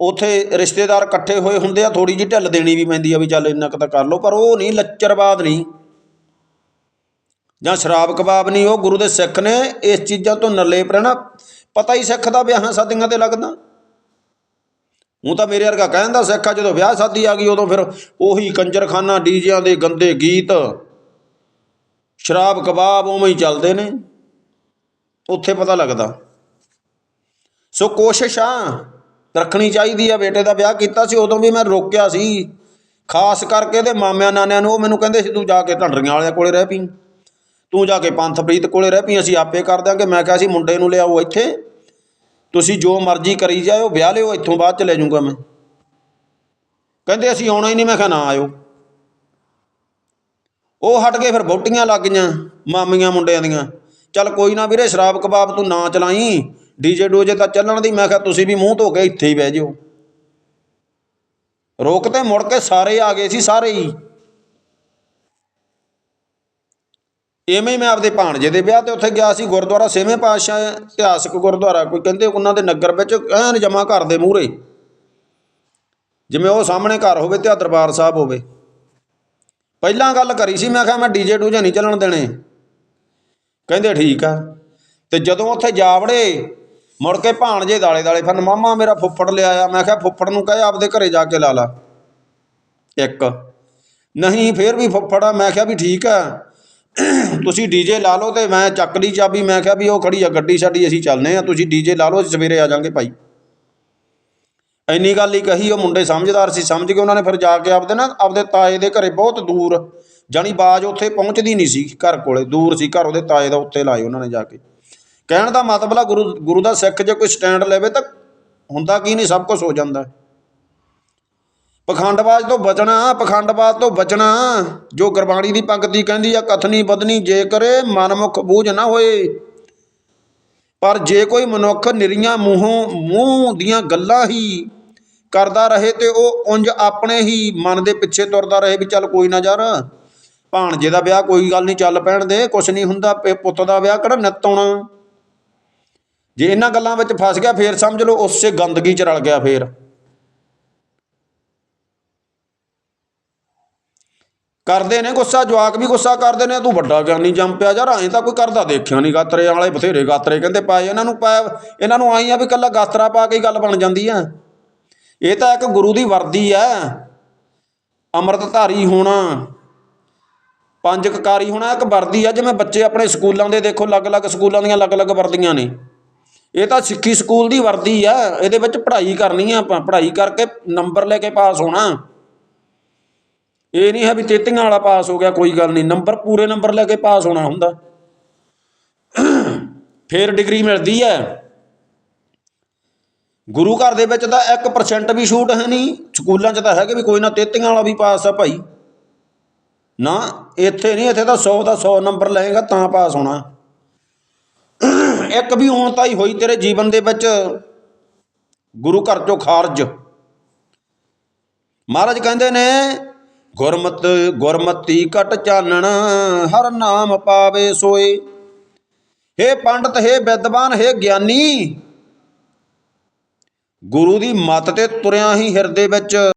ਉਥੇ ਰਿਸ਼ਤੇਦਾਰ ਇਕੱਠੇ ਹੋਏ ਹੁੰਦੇ ਆ ਥੋੜੀ ਜਿਹੀ ਢਿੱਲ ਦੇਣੀ ਵੀ ਪੈਂਦੀ ਆ ਵੀ ਚੱਲ ਇੰਨਾ ਕੁ ਤਾਂ ਕਰ ਲਓ, ਪਰ ਉਹ ਨਹੀਂ ਲੱਚਰਵਾਦ ਨਹੀਂ। ਜਾਂ ਸ਼ਰਾਬ ਕਬਾਬ ਨਹੀਂ, ਉਹ ਗੁਰੂ ਦੇ ਸਿੱਖ ਨੇ ਇਸ ਚੀਜ਼ਾਂ ਤੋਂ ਨਿਰਲੇਪ ਰਹਿਣਾ ਪਤਾ ਹੀ ਸਿੱਖ ਦਾ ਵਿਆਹਾਂ ਸ਼ਾਦੀਆਂ ਤੇ ਲੱਗਦਾ। ਉਹ ਤਾਂ ਮੇਰੇ ਵਰਗਾ ਕਹਿੰਦਾ ਸਿੱਖ ਆ, ਜਦੋਂ ਵਿਆਹ ਸ਼ਾਦੀ ਆ ਗਈ, ਉਦੋਂ ਫਿਰ ਉਹੀ ਕੰਜਰਖਾਨਾ ਡੀਜਿਆਂ ਦੇ ਗੰਦੇ ਗੀਤ। ਸ਼ਰਾਬ, ਕਬਾਬ ਉਵੇਂ ਹੀ ਚੱਲਦੇ ਨੇ। ਉੱਥੇ ਪਤਾ ਲੱਗਦਾ। ਸੋ ਕੋਸ਼ਿਸ਼ ਆ, ਰੱਖਣੀ ਚਾਹੀਦੀ ਆ, ਬੇਟੇ ਦਾ ਵਿਆਹ ਕੀਤਾ ਸੀ, ਉਦੋਂ ਵੀ ਮੈਂ ਰੋਕਿਆ ਸੀ। ਖਾਸ ਕਰਕੇ ਇਹਦੇ ਮਾਮਿਆਂ ਨਾਨਿਆਂ ਨੂੰ, ਉਹ ਮੈਨੂੰ ਕਹਿੰਦੇ ਸੀ, ਤੂੰ ਜਾ ਕੇ ਢੰਡਰੀਆਂ ਵਾਲਿਆਂ ਕੋਲੇ ਰਹਿ ਪਈ। ਤੂੰ ਜਾ ਕੇ ਪੰਥਪ੍ਰੀਤ ਕੋਲੇ ਰਹਿ ਪਈ, ਅਸੀਂ ਆਪੇ ਕਰ ਦਿਆਂਗੇ। ਮੈਂ ਕਿਹਾ ਸੀ, ਮੁੰਡੇ ਨੂੰ ਲਿਆਓ ਇੱਥੇ। ਤੁਸੀਂ ਜੋ ਮਰਜ਼ੀ ਕਰੀ ਜਾਇਓ, ਵਿਆਹ ਲਿਓ, ਇੱਥੋਂ ਬਾਅਦ ਚ ਲੈ ਜਾਊਂਗਾ ਮੈਂ। ਕਹਿੰਦੇ ਅਸੀਂ ਆਉਣਾ ਹੀ ਨਹੀਂ, ਮੈਂ ਕਿਹਾ ਨਾ ਆਇਓ। ਉਹ ਹਟ ਗਏ ਫਿਰ ਬੋਟੀਆਂ ਲੱਗ ਗਈਆਂ, ਮਾਮੀਆਂ ਮੁੰਡਿਆਂ ਦੀਆਂ। ਚੱਲ ਕੋਈ ਨਾ ਵੀਰੇ, ਸ਼ਰਾਬ ਕਬਾਬ ਤੂੰ ਨਾ ਚਲਾਈ ਡੀਜੇ ਡੋਜੇ ਤਾਂ ਚੱਲਣ ਦੀ, ਮੈਂ ਕਿਹਾ ਤੁਸੀਂ ਵੀ ਮੂੰਹ ਧੋ ਕੇ ਇੱਥੇ ਹੀ ਬਹਿ ਜਿਓ ਰੋਕ ਤੇ ਮੁੜ ਕੇ ਸਾਰੇ ਆ ਗਏ ਸੀ, ਸਾਰੇ ਹੀ। ਇਵੇਂ ਹੀ ਮੈਂ ਆਪਦੇ ਭਾਣਜੇ ਦੇ ਵਿਆਹ ਤੇ ਉੱਥੇ ਗਿਆ ਸੀ, ਗੁਰਦੁਆਰਾ ਛੇਵੇਂ ਪਾਤਸ਼ਾਹ ਇਤਿਹਾਸਕ ਗੁਰਦੁਆਰਾ, ਕੋਈ ਕਹਿੰਦੇ ਉਹਨਾਂ ਦੇ ਨਗਰ ਵਿੱਚ ਐਨ ਜਮਾ ਘਰ ਦੇ ਮੂਹਰੇ। ਜਿਵੇਂ ਉਹ ਸਾਹਮਣੇ ਘਰ ਹੋਵੇ ਤੇ ਦਰਬਾਰ ਸਾਹਿਬ ਹੋਵੇ। ਪਹਿਲਾਂ ਗੱਲ ਕਰੀ ਸੀ, ਮੈਂ ਕਿਹਾ ਮੈਂ ਡੀਜੇ ਡੂਜੇ ਨਹੀਂ ਚੱਲਣ ਦੇਣੇ। ਕਹਿੰਦੇ ਠੀਕ ਆ। ਤੇ ਜਦੋਂ ਉੱਥੇ ਜਾ ਵੜੇ, ਮੁੜ ਕੇ ਭਾਣਜੇ ਦਾਲੇ ਦਾਲੇ ਫਿਰ ਮਾਮਾ ਮੇਰਾ ਫੁੱਫੜ ਲਿਆਇਆ। ਮੈਂ ਕਿਹਾ ਫੁੱਫੜ ਨੂੰ ਕਹੇ, ਆਪਦੇ ਘਰੇ ਜਾ ਕੇ ਲਾ ਲਾ। ਇੱਕ। ਨਹੀਂ, ਫੇਰ ਵੀ ਫੁੱਫੜ ਆ, ਮੈਂ ਕਿਹਾ ਵੀ ਠੀਕ ਆ। ਤੁਸੀਂ ਡੀਜੇ ਲਾ ਲਓ ਤੇ ਮੈਂ ਚੱਕ ਲਈ ਚਾਬੀ, ਮੈਂ ਕਿਹਾ ਵੀ ਉਹ ਖੜੀ ਆ, ਗੱਡੀ ਸਾਡੀ ਅਸੀਂ ਚੱਲਨੇ ਆ, ਤੁਸੀਂ ਡੀਜੇ ਲਾ ਲਓ, ਅਸੀਂ ਸਵੇਰੇ ਆ ਜਾਾਂਗੇ ਭਾਈ। ਇੰਨੀ ਗੱਲ ਹੀ ਕਹੀ, ਉਹ ਮੁੰਡੇ ਸਮਝਦਾਰ ਸੀ, ਸਮਝ ਕੇ ਉਹਨਾਂ ਨੇ ਫਿਰ ਜਾ ਕੇ ਆਪਦੇ ਨਾ, ਆਪਦੇ ਤਾਏ ਦੇ ਘਰੇ ਬਹੁਤ ਦੂਰ, ਜਾਣੀ ਬਾਜ ਉੱਥੇ ਪਹੁੰਚਦੀ ਨਹੀਂ ਸੀ ਘਰ ਕੋਲੇ, ਦੂਰ ਸੀ ਘਰ, ਉਹਦੇ ਤਾਏ ਦਾ ਉੱਤੇ ਲਾਏ ਉਹਨਾਂ ਨੇ ਜਾ ਕੇ। ਕਹਿਣ ਦਾ ਮਤਲਬ ਆ, ਗੁਰੂ ਗੁਰੂ ਦਾ ਸਿੱਖ ਜੇ ਕੋਈ ਸਟੈਂਡ ਲੈਵੇ ਤਾਂ ਹੁੰਦਾ ਕੀ ਨਹੀਂ, ਸਭ ਕੁਝ ਹੋ ਜਾਂਦਾ। ਪਖੰਡਬਾਜ਼ ਤੋਂ ਬਚਣਾ ਪਖੰਡਬਾਜ਼ ਤੋਂ ਬਚਣਾ। ਜੋ ਗੁਰਬਾਣੀ ਦੀ ਪੰਕਤੀ ਕਹਿੰਦੀ ਆ, ਕਥਨੀ ਬਦਨੀ ਜੇ ਕਰੇ, ਮਨਮੁਖ ਬੂਝ ਨਾ ਹੋਏ। ਪਰ ਜੇ ਕੋਈ ਮਨੁੱਖ ਨਿਰੀਆਂ ਮੂੰਹੋਂ, ਮੂੰਹ ਦੀਆਂ ਗੱਲਾਂ ਹੀ ਕਰਦਾ ਰਹੇ ਤੇ ਉਹ ਉਂਝ ਆਪਣੇ ਹੀ ਮਨ ਦੇ ਪਿੱਛੇ ਤੁਰਦਾ ਰਹੇ ਵੀ ਚੱਲ ਕੋਈ ਨਾ ਯਾਰ ਭਾਣਜੇ ਦਾ ਵਿਆਹ ਕੋਈ ਗੱਲ ਨਹੀਂ, ਚੱਲ ਪੈਣ ਦੇ, ਕੁਛ ਨਹੀਂ ਹੁੰਦਾ ਪੁੱਤ ਦਾ ਵਿਆਹ ਕਿਹੜਾ ਨਿੱਤ ਆਉਣਾ। ਜੇ ਇਹਨਾਂ ਗੱਲਾਂ ਵਿੱਚ ਫਸ ਗਿਆ, ਫੇਰ ਸਮਝ ਲਓ, ਉਸੇ ਗੰਦਗੀ 'ਚ ਰਲ ਗਿਆ ਫੇਰ। ਕਰਦੇ ਨੇ ਗੁੱਸਾ, ਜਵਾਕ ਵੀ ਗੁੱਸਾ ਕਰਦੇ ਨੇ, ਤੂੰ ਵੱਡਾ ਗਿਆਨੀ ਜੰਮ ਪਿਆ ਯਾਰ, ਐਂ ਤਾਂ ਕੋਈ ਕਰਦਾ ਦੇਖਿਆ ਨਹੀਂ ਗਾਤਰੇ ਵਾਲੇ, ਬਥੇਰੇ ਗਾਤਰੇ ਕਹਿੰਦੇ ਪਾਏ, ਇਹਨਾਂ ਨੂੰ ਪਾਇਆ, ਇਹਨਾਂ ਨੂੰ ਆਈ ਆ ਵੀ ਕੱਲਾ ਗਾਤਰਾ ਪਾ ਕੇ ਹੀ ਗੱਲ ਬਣ ਜਾਂਦੀ ਆ। ਇਹ ਤਾਂ ਇੱਕ ਗੁਰੂ ਦੀ ਵਰਦੀ ਹੈ ਅੰਮ੍ਰਿਤਧਾਰੀ ਹੋਣਾ, ਪੰਜ ਕਕਾਰੀ ਹੋਣਾ, ਇੱਕ ਵਰਦੀ ਆ, ਜਿਵੇਂ ਬੱਚੇ ਆਪਣੇ ਸਕੂਲਾਂ ਦੇ ਦੇਖੋ, ਅਲੱਗ-ਅਲੱਗ ਸਕੂਲਾਂ ਦੀਆਂ ਅਲੱਗ-ਅਲੱਗ ਵਰਦੀਆਂ ਨੇ। ਇਹ ਤਾਂ ਸਿੱਖੀ ਸਕੂਲ ਦੀ ਵਰਦੀ ਆ, ਇਹਦੇ ਵਿੱਚ ਪੜ੍ਹਾਈ ਕਰਨੀ ਆ ਆਪਾਂ, ਪੜ੍ਹਾਈ ਕਰਕੇ ਨੰਬਰ ਲੈ ਕੇ ਪਾਸ ਹੋਣਾ। ਇਹ ਨਹੀਂ ਹੈ ਵੀ ਤੇਤੀਆਂ ਵਾਲਾ ਪਾਸ ਹੋ ਗਿਆ, ਕੋਈ ਗੱਲ ਨਹੀਂ। ਨੰਬਰ, ਪੂਰੇ ਨੰਬਰ ਲੈ ਕੇ ਪਾਸ ਹੋਣਾ ਹੁੰਦਾ। ਫੇਰ ਡਿਗਰੀ ਮਿਲਦੀ ਹੈ। ਗੁਰੂ ਘਰ ਦੇ ਵਿੱਚ ਤਾਂ 1% ਵੀ ਛੂਟ ਹੈ ਨਹੀਂ। ਸਕੂਲਾਂ 'ਚ ਤਾਂ ਹੈਗੇ ਵੀ ਕੋਈ ਨਾ ਤੇਤੀਆਂ ਵਾਲਾ ਵੀ ਪਾਸ ਆ ਭਾਈ। ਨਾ, ਇੱਥੇ ਨਹੀਂ, ਇੱਥੇ ਤਾਂ 100 ਦਾ 100 ਨੰਬਰ ਲਏਗਾ, ਤਾਂ ਪਾਸ ਹੋਣਾ। ਇੱਕ ਵੀ ਹੁਣ ਤਾਂ ਹੀ ਹੋਈ ਤੇਰੇ ਜੀਵਨ ਦੇ ਵਿੱਚ। ਗੁਰੂ ਘਰ ਚੋਂ ਖਾਰਜ। ਮਹਾਰਾਜ ਕਹਿੰਦੇ ਨੇ ਗੁਰਮਤ, ਗੁਰਮਤੀ ਘਟ ਚਾਨਣ, ਹਰ ਨਾਮ ਪਾਵੇ ਸੋਏ। ਹੇ ਪੰਡਤ, ਹੇ ਵਿਦਵਾਨ, ਹੇ ਗਿਆਨੀ, ਗੁਰੂ ਦੀ ਮੱਤ ਤੇ ਤੁਰਿਆ ਹੀ ਹਿਰਦੇ ਵਿੱਚ।